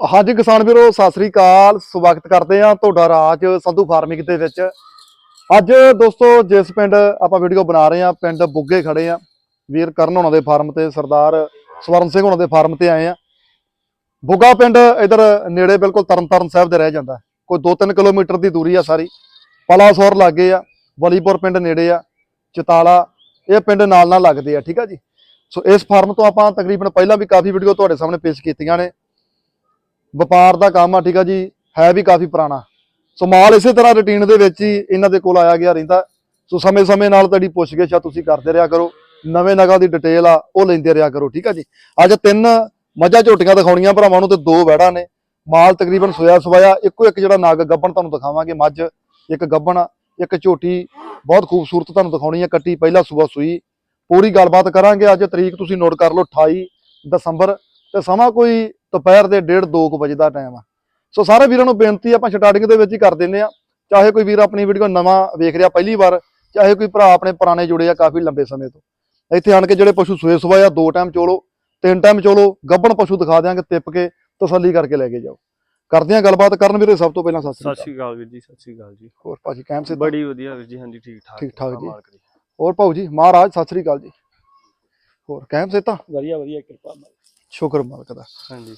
ਹਾਂਜੀ ਕਿਸਾਨ ਵੀਰੋ, ਸਤਿ ਸ੍ਰੀ ਅਕਾਲ। ਸਵਾਗਤ ਕਰਦੇ ਆ ਤੁਹਾਡਾ ਰਾਜ ਸੰਧੂ ਫਾਰਮਿੰਗ ਦੇ ਵਿੱਚ। ਅੱਜ ਦੋਸਤੋ, ਜਿਸ ਪਿੰਡ ਆਪਾਂ ਵੀਡੀਓ ਬਣਾ ਰਹੇ ਆ ਪਿੰਡ ਬੁੱਗੇ ਖੜੇ ਆ ਵੀਰ ਕਰਨ ਹੋਣਾ ਦੇ ਫਾਰਮ ਤੇ, ਸਰਦਾਰ ਸਵਰਨ ਸਿੰਘ ਹੋਣਾ ਦੇ ਫਾਰਮ ਤੇ ਆਏ ਆ ਬੁੱਗਾ ਪਿੰਡ ਇਧਰ ਨੇੜੇ ਬਿਲਕੁਲ ਤਰਨਤਾਰਨ ਸਾਹਿਬ ਦੇ ਰਹਿ ਜਾਂਦਾ ਕੋਈ 2-3 ਕਿਲੋਮੀਟਰ ਦੀ ਦੂਰੀ ਆ ਸਾਰੀ। ਪਲਾਸੌਰ ਲਾਗੇ ਆ, ਵਲੀਪੁਰ ਪਿੰਡ ਨੇੜੇ ਆ, ਚਤਾਲਾ, ਇਹ ਪਿੰਡ ਨਾਲ ਨਾਲ ਲੱਗਦੇ ਆ, ਠੀਕ ਆ ਜੀ? ਸੋ ਇਸ ਫਾਰਮ ਤੋਂ ਆਪਾਂ ਤਕਰੀਬਨ ਪਹਿਲਾਂ ਵੀ ਕਾਫੀ ਵੀਡੀਓ ਤੁਹਾਡੇ ਸਾਹਮਣੇ ਪੇਸ਼ ਕੀਤੀਆਂ ਨੇ। ਵਪਾਰ ਦਾ ਕੰਮ ਆ ਠੀਕ ਆ ਜੀ ਹੈ ਵੀ ਕਾਫੀ ਪੁਰਾਣਾ। ਸੋ ਮਾਲ ਇਸੇ ਤਰ੍ਹਾਂ ਰੁਟੀਨ ਦੇ ਵਿੱਚ ਹੀ ਇਹਨਾਂ ਦੇ ਕੋਲ ਆਇਆ ਗਿਆ ਰਹਿੰਦਾ। ਸੋ ਸਮੇਂ-ਸਮੇਂ ਨਾਲ ਤੁਹਾਡੀ ਪੁੱਛਗਿੱਛ ਆ ਤੁਸੀਂ ਕਰਦੇ ਰਿਹਾ ਕਰੋ। ਨਵੇਂ ਨਗਾਂ ਦੀ ਡਿਟੇਲ ਆ ਉਹ ਲੈਂਦੇ ਰਿਹਾ ਕਰੋ ਠੀਕ ਆ ਜੀ। ਅੱਜ ਤਿੰਨ ਮੱਝਾਂ ਝੋਟੀਆਂ ਦਿਖਾਉਣੀਆਂ ਭਰਾਵਾਂ ਨੂੰ ਤੇ ਦੋ ਵੈੜਾਂ ਨੇ। ਮਾਲ ਤਕਰੀਬਨ ਸੋਇਆ ਸਵਾਇਆ ਇੱਕੋ ਇੱਕ ਜਿਹੜਾ ਨਾਗ ਗੱਬਣ ਤੁਹਾਨੂੰ ਦਿਖਾਵਾਂਗੇ ਮੱਝ ਇੱਕ ਗੱਬਣ ਆ, ਇੱਕ ਝੋਟੀ। ਬਹੁਤ ਖੂਬਸੂਰਤ ਤੁਹਾਨੂੰ ਦਿਖਾਉਣੀ ਹੈ ਕੱਟੀ ਪਹਿਲਾ ਸੂਆ ਸੂਈ। ਪੂਰੀ ਗੱਲਬਾਤ ਕਰਾਂਗੇ ਅੱਜ ਤਰੀਕ ਤੁਸੀਂ ਨੋਟ ਕਰ ਲਓ 28 ਦਸੰਬਰ। ਤੇ ਸਮਾਂ ਕੋਈ ਦੁਪਹਿਰ ਦੇ 1:30 2 ਵਜੇ ਦਾ ਟਾਈਮ ਆ। ਸੋ ਸਾਰੇ ਵੀਰਾਂ ਨੂੰ ਬੇਨਤੀ ਆਪਾਂ ਸਟਾਰਟਿੰਗ ਦੇ ਵਿੱਚ ਹੀ ਕਰ ਦਿੰਨੇ ਆ। ਚਾਹੇ ਕੋਈ ਵੀਰ ਆਪਣੀ ਵੀਡੀਓ ਨਵਾਂ ਵੇਖ ਰਿਹਾ ਪਹਿਲੀ ਵਾਰ ਚਾਹੇ ਕੋਈ ਭਰਾ ਆਪਣੇ ਪੁਰਾਣੇ ਜੁੜੇ ਆ ਕਾਫੀ ਲੰਬੇ ਸਮੇਂ ਤੋਂ। ਇੱਥੇ ਆਣ ਕੇ ਜਿਹੜੇ ਪਸ਼ੂ ਸੂਏ ਆ ਦੋ ਟਾਈਮ ਚੋਲੋ ਤਿੰਨ ਟਾਈਮ ਚੋਲੋ ਗੱਬਣ ਪਸ਼ੂ ਦਿਖਾ ਦਿਆਂਗੇ ਤਿੱਪ ਕੇ ਤਸੱਲੀ ਕਰਕੇ ਲੈ ਕੇ ਜਾਓ। ਕਰਦੇ ਆ ਗੱਲਬਾਤ। ਕਰਨ ਵੀਰੇ ਸਭ ਤੋਂ ਪਹਿਲਾਂ ਸਤਿ ਸ੍ਰੀ ਸਤਿ ਅਕਾਲ ਸ਼੍ਰੀ ਅਕਾਲ ਵੀਰ ਜੀ ਸਤਿ ਸ਼੍ਰੀ ਅਕਾਲ ਜੀ। ਹੋਰ ਭਾਜੀ ਕੈਮ ਸੇ ਬੜੀ ਵਧੀਆ ਵੀਰ ਜੀ ਹਾਂਜੀ ਠੀਕ ਠਾਕ। ਠੀਕ ਠਾਕ ਜੀ। ਹੋਰ ਭਾਊ ਜੀ ਮਹਾਰਾਜ ਸਤਿ ਸ੍ਰੀ ਅਕਾਲ ਜੀ। ਹੋਰ ਕੈਮ ਸੇ ਤਾਂ? ਵਧੀਆ ਵਧੀਆ ਕਿਰਪਾ ਮਾਲਕ ਸ਼ੁਕਰ ਮਾਲਕ ਦਾ। ਹਾਂਜੀ।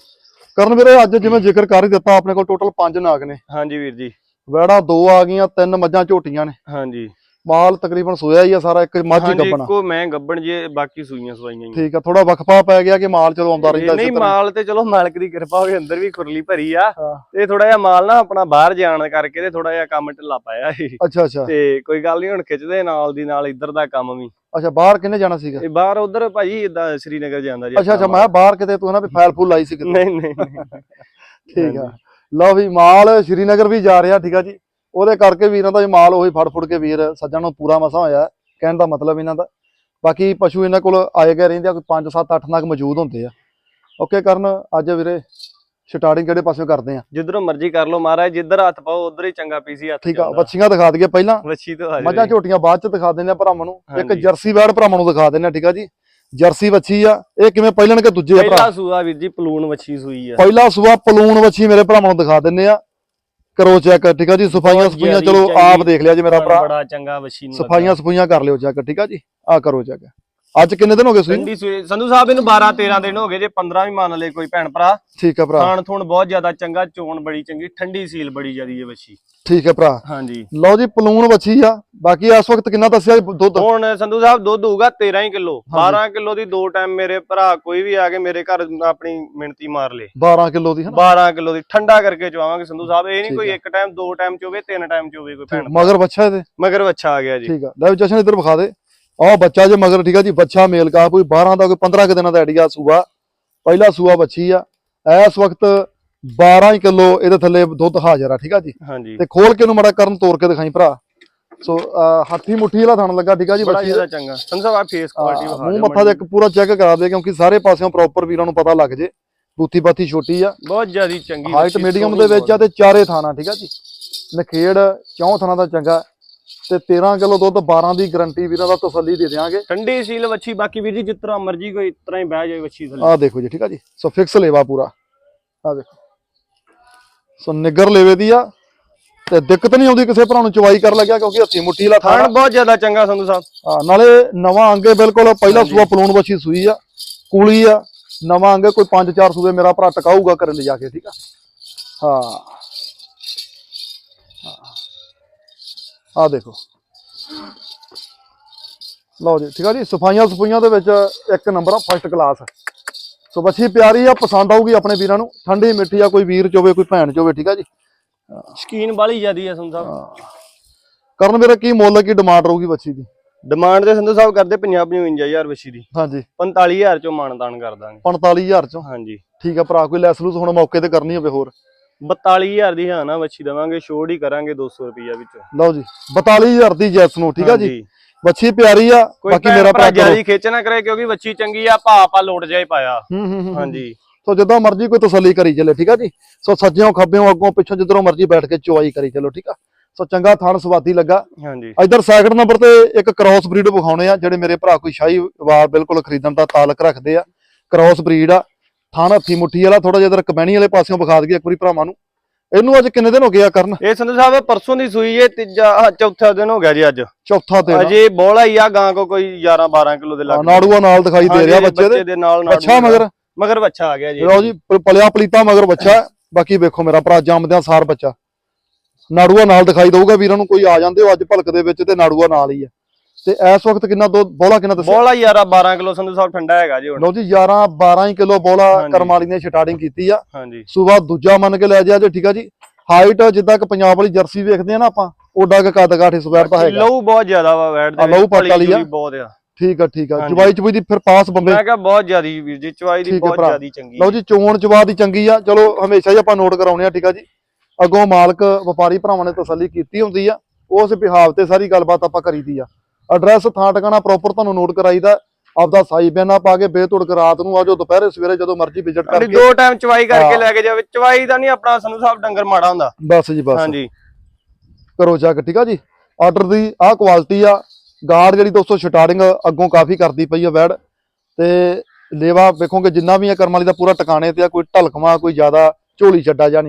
ਕਰਨ ਵੀਰੇ ਅੱਜ ਜਿਵੇਂ ਜ਼ਿਕਰ ਕਰ ਹੀ ਦਿੱਤਾ ਆਪਣੇ ਕੋਲ ਟੋਟਲ 5 ਨਾਗ ਨੇ। ਹਾਂਜੀ ਵੀਰ ਜੀ। ਵੈੜਾ ਦੋ ਆ ਗਈਆਂ ਤਿੰਨ ਮੱਝਾਂ ਝੋਟੀਆਂ ਨੇ। ਹਾਂਜੀ। ਮਾਲ ਤਕਰੀਬਨ ਸੋਇਆ ਹੀ ਆ ਸਾਰਾ ਇੱਕ ਮੱਝ ਹੀ ਗੱਬਣਾ ਇੱਕੋ ਮੈਂ ਗੱਬਣ ਜੇ ਬਾਕੀ ਸੂਈਆਂ ਸਵਾਈਆਂ ਠੀਕ ਆ ਥੋੜਾ ਵਕਫਾ ਪੈ ਗਿਆ ਕਿ ਮਾਲ ਚਲੋ ਆਉਂਦਾ ਰਹਿੰਦਾ ਨਹੀਂ ਮਾਲ ਤੇ ਚਲੋ ਮਾਲਕ ਦੀ ਕਿਰਪਾ ਹੋਵੇ ਅੰਦਰ ਵੀ ਖੁਰਲੀ ਭਰੀ ਆ। ਤੇ ਥੋੜਾ ਜਿਹਾ ਮਾਲ ਨਾ ਆਪਣਾ ਬਾਹਰ ਜਾਣ ਕਰਕੇ ਤੇ ਥੋੜਾ ਜਿਹਾ ਕੰਮ ਢਿੱਲਾ ਪਾਇਆ ਸੀ। ਅੱਛਾ ਅੱਛਾ। ਤੇ ਕੋਈ ਗੱਲ ਨਹੀਂ ਹੁਣ ਖਿੱਚਦੇ ਨਾਲ ਦੀ ਨਾਲ ਇੱਧਰ ਦਾ ਕੰਮ ਵੀ। ਅੱਛਾ ਬਾਹਰ ਕਿੰਨੇ ਜਾਣਾ ਸੀਗਾ? ਇਹ ਬਾਹਰ ਉਧਰ ਭਾਜੀ ਇਦਾਂ ਸ੍ਰੀਨਗਰ ਜਾਂਦਾ ਜੀ ਅੱਛਾ ਅੱਛਾ ਮੈਂ ਬਾਹਰ ਕਿਤੇ ਤੂੰ ਨਾ ਵੀ ਫਾਈਲ ਫੂਲ ਲਾਈ ਸੀ ਕਿਤੇ। ਨਹੀਂ ਨਹੀਂ। ਨਹੀਂ। ਠੀਕ ਆ। ਲਓ ਵੀ ਮਾਲ ਸ਼੍ਰੀਨਗਰ ਵੀ ਜਾ ਰਿਹਾ ਠੀਕ ਆ ਜੀ। ਉਹਦੇ ਕਰਕੇ ਵੀਰਾਂ ਦਾ ਮਾਲ ਉਹੀ ਫੜ ਫੁੜ ਕੇ ਵੀਰ ਸੱਜਣ ਨੂੰ ਪੂਰਾ ਮਸਾ ਹੋਇਆ। ਕਹਿਣ ਦਾ ਮਤਲਬ ਇਹਨਾਂ ਦਾ। ਬਾਕੀ ਪਸ਼ੂ ਇਹਨਾਂ ਕੋਲ ਆਏ ਗਏ ਰਹਿੰਦੇ ਆ ਕੋਈ 5 7 8 ਨਗ ਮੌਜੂਦ ਹੁੰਦੇ ਆ। ਓਕੇ ਕਰਨ ਅੱਜ ਵੀਰੇ ਸਟਾਰਟਿੰਗ ਕਿਹੜੇ ਪਾਸਿਓਂ ਕਰਦੇ ਆ? ਜਿੱਧਰੋਂ ਮਰਜ਼ੀ ਕਰ ਲਓ ਮਹਾਰਾਜ ਜਿੱਧਰ ਹੱਥ ਪਾਓ ਉਧਰ ਹੀ ਚੰਗਾ ਪੀਸੀ ਹੱਥ ਠੀਕ ਆ। ਬੱਚੀਆਂ ਦਿਖਾ ਦਈਏ ਪਹਿਲਾਂ। ਵੱਛੀ ਤੋਂ ਆ ਮੱਝਾਂ ਝੋਟੀਆਂ ਬਾਅਦ ਚ ਦਿਖਾ ਦਿੰਦੇ ਆ ਭਰਾਵਾਂ ਨੂੰ। ਇੱਕ। ਜਰਸੀ ਵੈੜ ਭਰਾਵਾਂ ਨੂੰ ਦਿਖਾ ਦਿੰਦੇ ਆ ਠੀਕ ਆ ਜੀ। ਜਰਸੀ ਵੱਛੀ ਆ ਇਹ ਕਿਵੇਂ ਪਹਿਲਣ ਕੇ ਦੂਜੇ ਆ ਭਰਾ? ਪਹਿਲਾ ਸੂਆ ਵੀਰ ਜੀ ਪਲੂਣ ਵੱਛੀ ਸੂਈ ਆ। ਪਹਿਲਾ ਸੂਆ ਪਲੂਣ ਵੱਛੀ ਮੇਰੇ ਭਰਾਵਾਂ ਨੂੰ ਦਿਖਾ ਦਿੰਨੇ ਆ। ਕਰੋ ਚੈੱਕ ਠੀਕ ਆ ਜੀ? ਸਫਾਈਆਂ ਸਫਾਈਆਂ ਚਲੋ ਆਪ ਦੇਖ ਲਿਆ ਜੀ ਮੇਰਾ ਭਰਾ। ਬੜਾ ਚੰਗਾ ਵੱਛੀ ਨੂੰ ਸਫਾਈਆਂ ਸਫਾਈਆਂ ਕਰ ਲਿਓ ਚੈੱਕ ਠੀਕ ਆ ਜੀ? ਆ ਕਰੋ ਚੈੱਕ ਅੱਜ ਕਿੰਨੇ ਦਿਨ ਹੋ ਗਏ ਸੂਈ ਠੰਡੀ ਸੰਧੂ ਸਾਹਿਬ ਇਹਨੂੰ 12 13 ਦਿਨ ਹੋ ਗਏ। ਜੇ 15 ਵੀ ਮੰਨ ਲਏ ਕੋਈ ਭੈਣ ਭਰਾ। ਠੀਕ ਆ ਭਰਾ। ਖਾਣ ਥੂਣ ਬਹੁਤ ਜ਼ਿਆਦਾ ਚੰਗਾ ਚੋਣ ਬੜੀ ਚੰਗੀ ਠੰਡੀ ਸੀਲ ਬੜੀ ਜ਼ਿਆਦੀ ਹੈ ਵੱਛੀ। ਠੀਕ ਆ ਭਰਾ। ਹਾਂਜੀ। ਲਓ ਜੀ ਪਲੂਣ ਵੱਛੀ ਆ। ਬਾਕੀ ਇਸ ਵਕਤ ਕਿੰਨਾ ਦੱਸਿਆ ਦੁੱਧ? ਹੁਣ ਸੰਧੂ ਸਾਹਿਬ ਦੁੱਧ ਹੋਊਗਾ 13 ਹੀ ਕਿਲੋ। ਹਾਂਜੀ। 12 ਕਿਲੋ ਦੀ ਦੋ ਟਾਈਮ ਮੇਰੇ ਭਰਾ ਕੋਈ ਵੀ ਆ ਕੇ ਮੇਰੇ ਘਰ ਆਪਣੀ ਮਿਣਤੀ ਮਾਰ ਲੇ। 12 ਕਿਲੋ ਦੀ ਹਨਾ 12 ਕਿਲੋ ਦੀ। ਠੰਡਾ ਕਰਕੇ ਚਵਾਵਾਂਗੇ ਸੰਧੂ ਸਾਹਿਬ। ਇਹ ਨਹੀਂ ਕੋਈ। ਇੱਕ ਟਾਈਮ ਦੋ ਟਾਈਮ ਚੋਵੇ ਤਿੰਨ ਟਾਈਮ ਚੋਵੇ ਕੋਈ ਭੈਣ ਮਗਰ ਬੱਚਾ ਇਹਦੇ। ਮਗਰ ਵੱਛਾ ਆ ਗਿਆ ਜੀ। ਠੀਕ ਆ। ਲੈ ਵੀ ਜਸ਼ਨ ਇੱਧਰ ਵਿਖਾ ਦੇ। ਆਹ ਬੱਚਾ ਜੇ ਮਗਰ ਠੀਕ ਆ ਜੀ ਬੱਚਾ ਮੇਲ ਕਾ ਕੋਈ 12 ਦਾ ਕੋਈ 15 ਕੁ ਦਿਨਾਂ ਦਾ ਆਈਡੀਆ ਸੂਆ। ਪਹਿਲਾ ਸੂਆ ਬੱਚੀ ਆ। ਇਸ ਵਕਤ 12 ਹੀ ਕਿਲੋ ਇਹਦੇ ਥੱਲੇ ਦੁੱਧ ਹਾਜ਼ਰ ਆ ਠੀਕ ਆ ਜੀ। ਤੇ ਖੋਲ ਕੇ ਇਹਨੂੰ ਮੜਾ ਕਰਨ ਤੋੜ ਕੇ ਦਿਖਾਈ ਭਰਾ। ਸੋ ਹੱਥੀ ਮੁੱਠੀ ਵਾਲਾ ਥਣ ਲੱਗਾ ਠੀਕ ਆ ਜੀ ਬੜਾ ਬੱਚੀ ਚੰਗਾ। ਸਾਹਿਬ ਆ ਫੇਸ ਕੁਆਲਿਟੀ ਵਿਖਾ ਮੂੰਹ ਮੱਥਾ ਦੇ ਇੱਕ ਪੂਰਾ ਚੈੱਕ ਕਰਾ ਦੇ ਕਿਉਂਕਿ ਸਾਰੇ ਪਾਸਿਓਂ ਪ੍ਰੋਪਰ ਵੀਰਾਂ ਨੂੰ ਪਤਾ ਲੱਗ ਜੇ। ਬੂਥੀ ਬਾਥੀ ਛੋਟੀ ਆ। ਬਹੁਤ ਜ਼ਿਆਦੀ ਚੰਗੀ ਹਾਈਟ ਮੀਡੀਅਮ ਦੇ ਵਿੱਚ ਆ ਤੇ ਚਾਰੇ ਥਾਣਾ ਠੀਕ ਆ ਜੀ। ਨਖੇੜ ਚੌਂ ਥਾਣਾ ਦਾ ਚੰਗਾ। ਤੇ 13 ਕਿਲੋ ਦੁੱਧ 12 ਦੀ ਗਰੰਟੀ ਵੀਰਾਂ ਦਾ ਤਸੱਲੀ ਦੇ ਦਿਆਂਗੇ। ਠੰਡੀ ਸੀਲ ਵੱਛੀ ਬਾਕੀ ਵੀਰ ਜੀ ਜਿਸ ਤਰ੍ਹਾਂ ਮਰਜ਼ੀ ਕੋਈ ਇਸ ਤਰ੍ਹਾਂ ਹੀ ਬਹਿ ਜਾਏ ਵੱਛੀ ਥੱਲੇ। ਆਹ ਦੇਖੋ ਜੀ ਠੀਕ ਆ ਜੀ? ਸੋ ਫਿਕਸ ਲੇਵਾ ਪੂਰਾ। ਆਹ ਦੇਖੋ। ਸੋ ਨਿੱਗਰ ਲੇਵੇ ਦੀ ਆ ਤੇ ਦਿੱਕਤ ਨਹੀਂ ਆਉਂਦੀ ਕਿਸੇ ਭਰਾ ਨੂੰ ਚਵਾਈ ਕਰ ਲੱਗਿਆ ਕਿਉਂਕਿ ਹੱਥੀ ਮੁੱਠੀ ਵਾਲਾ ਥਾਣਾ ਬਹੁਤ ਜ਼ਿਆਦਾ ਚੰਗਾ ਸੰਧੂ ਸਾਹਿਬ। ਹਾਂ, ਨਾਲੇ ਨਵਾਂ ਅੰਗੇ ਬਿਲਕੁਲ ਪਹਿਲਾ। ਸੂਆ ਪਲੂਣ ਬੱਚੀ ਸੂਈ ਆ ਕੂਲੀ ਆ। ਨਵਾਂ ਅੰਗੇ ਕੋਈ 5-4 ਸੂਏ ਮੇਰਾ ਭਰਾ ਟਿਕਾਊਗਾ ਕਰਨ ਲੈ ਜਾ ਕੇ ਠੀਕ ਆ? ਹਾਂ। ਆ ਦੇਖੋ। ਲਓ ਜੀ ਠੀਕ ਆ ਜੀ ਸਫਾਈਆਂ ਸਫਾਈਆਂ ਦੇ ਵਿੱਚ ਇੱਕ ਨੰਬਰ ਆ ਫਸਟ ਕਲਾਸ ਸੋ ਬੱਚੀ ਪਿਆਰੀ ਆ ਪਸੰਦ ਆਊਗੀ ਆਪਣੇ ਵੀਰਾਂ ਨੂੰ। ਠੰਡੀ ਮਿੱਠੀ ਆ ਕੋਈ ਵੀਰ ਚੋਵੇ ਕੋਈ ਭੈਣ ਚੋਵੇ ਠੀਕ ਆ ਜੀ? ਸ਼ਕੀਨ ਬਾਲੀ ਜ਼ਿਆਦੀ ਹੈ ਸੰਧੂ ਸਾਹਿਬ। ਕਰਨ ਵੀਰੇ ਕੀ ਮੁੱਲ ਕੀ ਡਿਮਾਂਡ ਰਹੂਗੀ ਬੱਚੀ ਦੀ? ਡਿਮਾਂਡ ਦੇ ਸੰਧੂ ਸਾਹਿਬ ਕਰਦੇ 50 55000 ਵੱਛੀ ਦੀ। ਹਾਂਜੀ। 45000 ਚੋਂ ਮਾਨਦਾਨ ਕਰ ਦਾਂਗੇ। 45000 ਚੋਂ? ਹਾਂਜੀ। ਠੀਕ ਆ ਭਰਾ ਕੋਈ ਲੈਸ ਲੂਸ ਹੁਣ ਮੌਕੇ ਤੇ ਕਰਨੀ ਹੋਵੇ ਹੋਰ? 42000 ਦੀ ਹਾਂ ਨਾ ਵੱਛੀ ਦਵਾਂਗੇ ਛੋੜ ਹੀ ਕਰਾਂਗੇ 200 ਰੁਪਿਆ ਵਿੱਚੋਂ। ਲਓ ਜੀ 42000 ਦੀ ਜੈਸ ਨੂੰ ਠੀਕ ਆ ਜੀ। ਵੱਛੀ ਪਿਆਰੀ ਆ ਬਾਕੀ ਮੇਰਾ ਭਰਾ। ਜਿਆਦੀ ਖੇਚ ਨਾ ਕਰੇ ਕਿਉਂਕਿ ਵੱਛੀ ਚੰਗੀ ਆ ਭਾ ਆਪਾਂ ਲੋਟ ਜਾਈ ਪਾਇਆ। ਹਾਂਜੀ। ਸੋ ਜਦੋਂ ਮਰਜ਼ੀ ਕੋਈ ਤਸੱਲੀ ਕਰੀ ਚੱਲੇ ਠੀਕ ਆ ਜੀ? ਸੋ ਸੱਜਿਓਂ ਖੱਬਿਓਂ ਅੱਗੋਂ ਪਿੱਛੋਂ ਜਿੱਧਰੋਂ ਮਰਜ਼ੀ ਬੈਠ ਕੇ ਚੁਆਈ ਕਰੀ ਚੱਲੋ ਠੀਕ ਆ? ਸੋ ਚੰਗਾ ਥਣ ਸਵਾਦੀ ਲੱਗਾ। ਹਾਂਜੀ। ਇਧਰ ਸੈਕਿੰਡ ਨੰਬਰ ਤੇ ਇੱਕ ਕ੍ਰਾਸ ਬਰੀਡ ਵਿਖਾਉਣੇ ਆ ਜਿਹੜੇ ਮੇਰੇ ਭਰਾ ਕੋਈ ਸ਼ਾਹੀ ਵਾਰ ਬਿਲਕੁਲ ਖਰੀਦਣ ਦਾ ਤਾਲਕ ਰੱਖਦੇ ਆ। ਕ੍ਰਾਸ ਬਰੀਡ ਆ। ਥਾਣ ਹੱਥੀ ਮੁੱਠੀ ਵਾਲਾ ਥੋੜਾ ਜਿਹਾ ਇਧਰ ਕਮੈਣੀ ਵਾਲੇ ਪਾਸਿਓਂ ਵਿਖਾ ਦਈਏ ਇੱਕ ਵਾਰੀ ਭਰਾਵਾਂ ਨੂੰ। ਇਹਨੂੰ ਅੱਜ ਕਿੰਨੇ ਦਿਨ ਹੋ ਗਏ ਆ ਕਰਨ? ਇਹ ਸੰਧੂ ਸਾਹਿਬ ਪਰਸੋਂ ਦੀ ਸੂਈ ਜੇ ਤੀਜਾ ਆਹ ਚੌਥਾ ਦਿਨ ਹੋ ਗਿਆ ਜੀ ਅੱਜ। ਚੌਥਾ ਦਿਨ ਅਜੇ ਬੋਲਾ ਹੀ ਆ ਗਾਂ ਕੋ ਕੋਈ 11 12 ਕਿਲੋ ਦੇ ਲੱਗ ਨਾੜੂਆ ਨਾਲ ਦਿਖਾਈ ਦੇ ਰਿਹਾ ਬੱਚੇ ਦੇ। ਨਾਲ ਨਾੜੂ ਅੱਛਾ ਮਗਰ? ਮਗਰ ਬੱਚਾ ਆ ਗਿਆ ਜੀ। ਲਓ ਜੀ ਪ- ਪਲਿਆ ਪਲੀਤਾ ਮਗਰ ਬੱਚਾ। ਬਾਕੀ ਵੇਖੋ ਮੇਰਾ ਭਰਾ ਜੰਮਦਿਆਂ ਸਾਰ ਬੱਚਾ। ਨਾੜੂਆ ਨਾਲ ਦਿਖਾਈ ਦਊਗਾ ਵੀਰਾਂ ਨੂੰ ਕੋਈ ਆ ਜਾਂਦੇ ਹੋ ਅੱਜ ਭਲਕ ਦੇ ਵਿੱਚ ਤੇ ਨਾੜੂਆ ਨਾਲ ਹੀ ਆ। ਤੇ ਇਸ ਵਕਤ ਕਿੰਨਾ ਦੋ ਬੋਲਾ ਕਿੰਨਾ ਦੱਸਿਆ? ਬੋਲਾ 11 12 ਕਿਲੋ ਸੰਧੂ ਸਾਹਿਬ ਠੰਡਾ ਹੈਗਾ ਜੀ ਹੁਣ। ਲਓ ਜੀ 11 12 ਹੀ ਕਿਲੋ ਬੋਲਾ। ਕਰਮਾਲੀ ਨੇ ਸਟਾਰਟਿੰਗ ਕੀਤੀ ਆ। ਹਾਂਜੀ। ਸੂਬਾ ਦੂਜਾ ਮੰਨ ਕੇ ਲੈ ਜਾ ਜੇ ਠੀਕ ਆ ਜੀ। ਹਾਈਟ ਜਿੱਦਾਂ ਕਿ ਪੰਜਾਬ ਵਾਲੀ ਜਰਸੀ ਵੇਖਦੇ ਆ ਨਾ ਆਪਾਂ ਓਡਾ ਕੁ ਕੱਦ ਕਾਠ ਇਸ ਵੈਟ ਦਾ ਹੈਗਾ। ਲਹੂ ਬਹੁਤ ਜ਼ਿਆਦਾ ਵਾ ਵੈਟ ਦੇ ਲਹੂ ਪੱਟ ਵਾਲੀ ਆ। ਬਹੁਤ ਆ। ਠੀਕ ਆ ਠੀਕ ਆ। ਹਾਂਜੀ। ਜਵਾਈ ਚਬੂਈ ਦੀ ਫਿਰ ਪਾਸ ਬੰਬੇ ਮੈਂ ਕਿਹਾ ਬਹੁਤ ਜ਼ਿਆਦੀ ਵੀਰ ਜੀ ਚਵਾਈ ਦੀ ਬਹੁਤ। ਜ਼ਿਆਦੀ ਚੰਗੀ ਲਓ ਜੀ ਚੋਣ ਚਵਾ ਦੀ ਚੰਗੀ ਆ। ਚਲੋ ਹਮੇਸ਼ਾ ਹੀ ਆਪਾਂ ਨੋਟ ਕਰਾਉਣੇ ਆ ਠੀਕ ਆ ਜੀ। ਅੱਗੋਂ ਮਾਲਕ ਵਪਾਰੀ ਭਰਾਵਾਂ ਨੇ ਤਸੱਲੀ ਕੀਤੀ ਹੁੰਦੀ ਆ। ਉਸ ਬਿਹਾਵ ਤੇ ਸਾਰੀ ਗੱਲਬਾਤ ਆਪਾਂ ਕਰੀਦੀ ਆ। ਐਡਰੈਸ ਥਾਂ ਟਿਕਾਣਾ ਪ੍ਰੋਪਰ ਤੁਹਾਨੂੰ ਨੋਟ ਕਰਾਈਦਾ ਆਪਦਾ ਸਾਈ ਬਿਆਨਾ ਪਾ ਕੇ ਬੇਤੁੜਕ ਰਾਤ ਨੂੰ ਆਜੋ ਦੁਪਹਿਰੇ ਸਵੇਰੇ ਜਦੋਂ ਮਰਜ਼ੀ ਵਿਜ਼ਿਟ ਕਰਕੇ। ਦੋ ਟਾਈਮ ਚਵਾਈ ਕਰਕੇ। ਲੈ ਕੇ ਜਾਵੇ ਚਵਾਈ ਦਾ ਨਹੀਂ ਆਪਣਾ ਸੰਧੂ ਸਾਹਿਬ ਡੰਗਰ ਮਾੜਾ ਹੁੰਦਾ। ਬਸ ਜੀ ਬਸ। ਹਾਂਜੀ। ਕਰੋ ਚੱਕ ਠੀਕ ਆ ਜੀ? ਆਰਡਰ ਦੀ ਆਹ ਕੁਆਲਿਟੀ ਆ। ਗਾਰਡ ਜਿਹੜੀ ਦੋਸਤੋ ਸਟਾਰਟਿੰਗ ਅੱਗੋਂ ਕਾਫੀ ਕਰਦੀ ਪਈ ਆ ਵੈੜ ਤੇ ਲੇਵਾ ਵੇਖੋਗੇ ਜਿੰਨਾ ਵੀ ਆ ਕਰਮ ਵਾਲੀ ਦਾ ਪੂਰਾ ਟਿਕਾਣੇ ਤੇ ਆ ਕੋਈ ਢਲਕਵਾ ਕੋਈ ਜ਼ਿਆਦਾ ਝੋਲੀ ਛੱਡਾ ਜਾ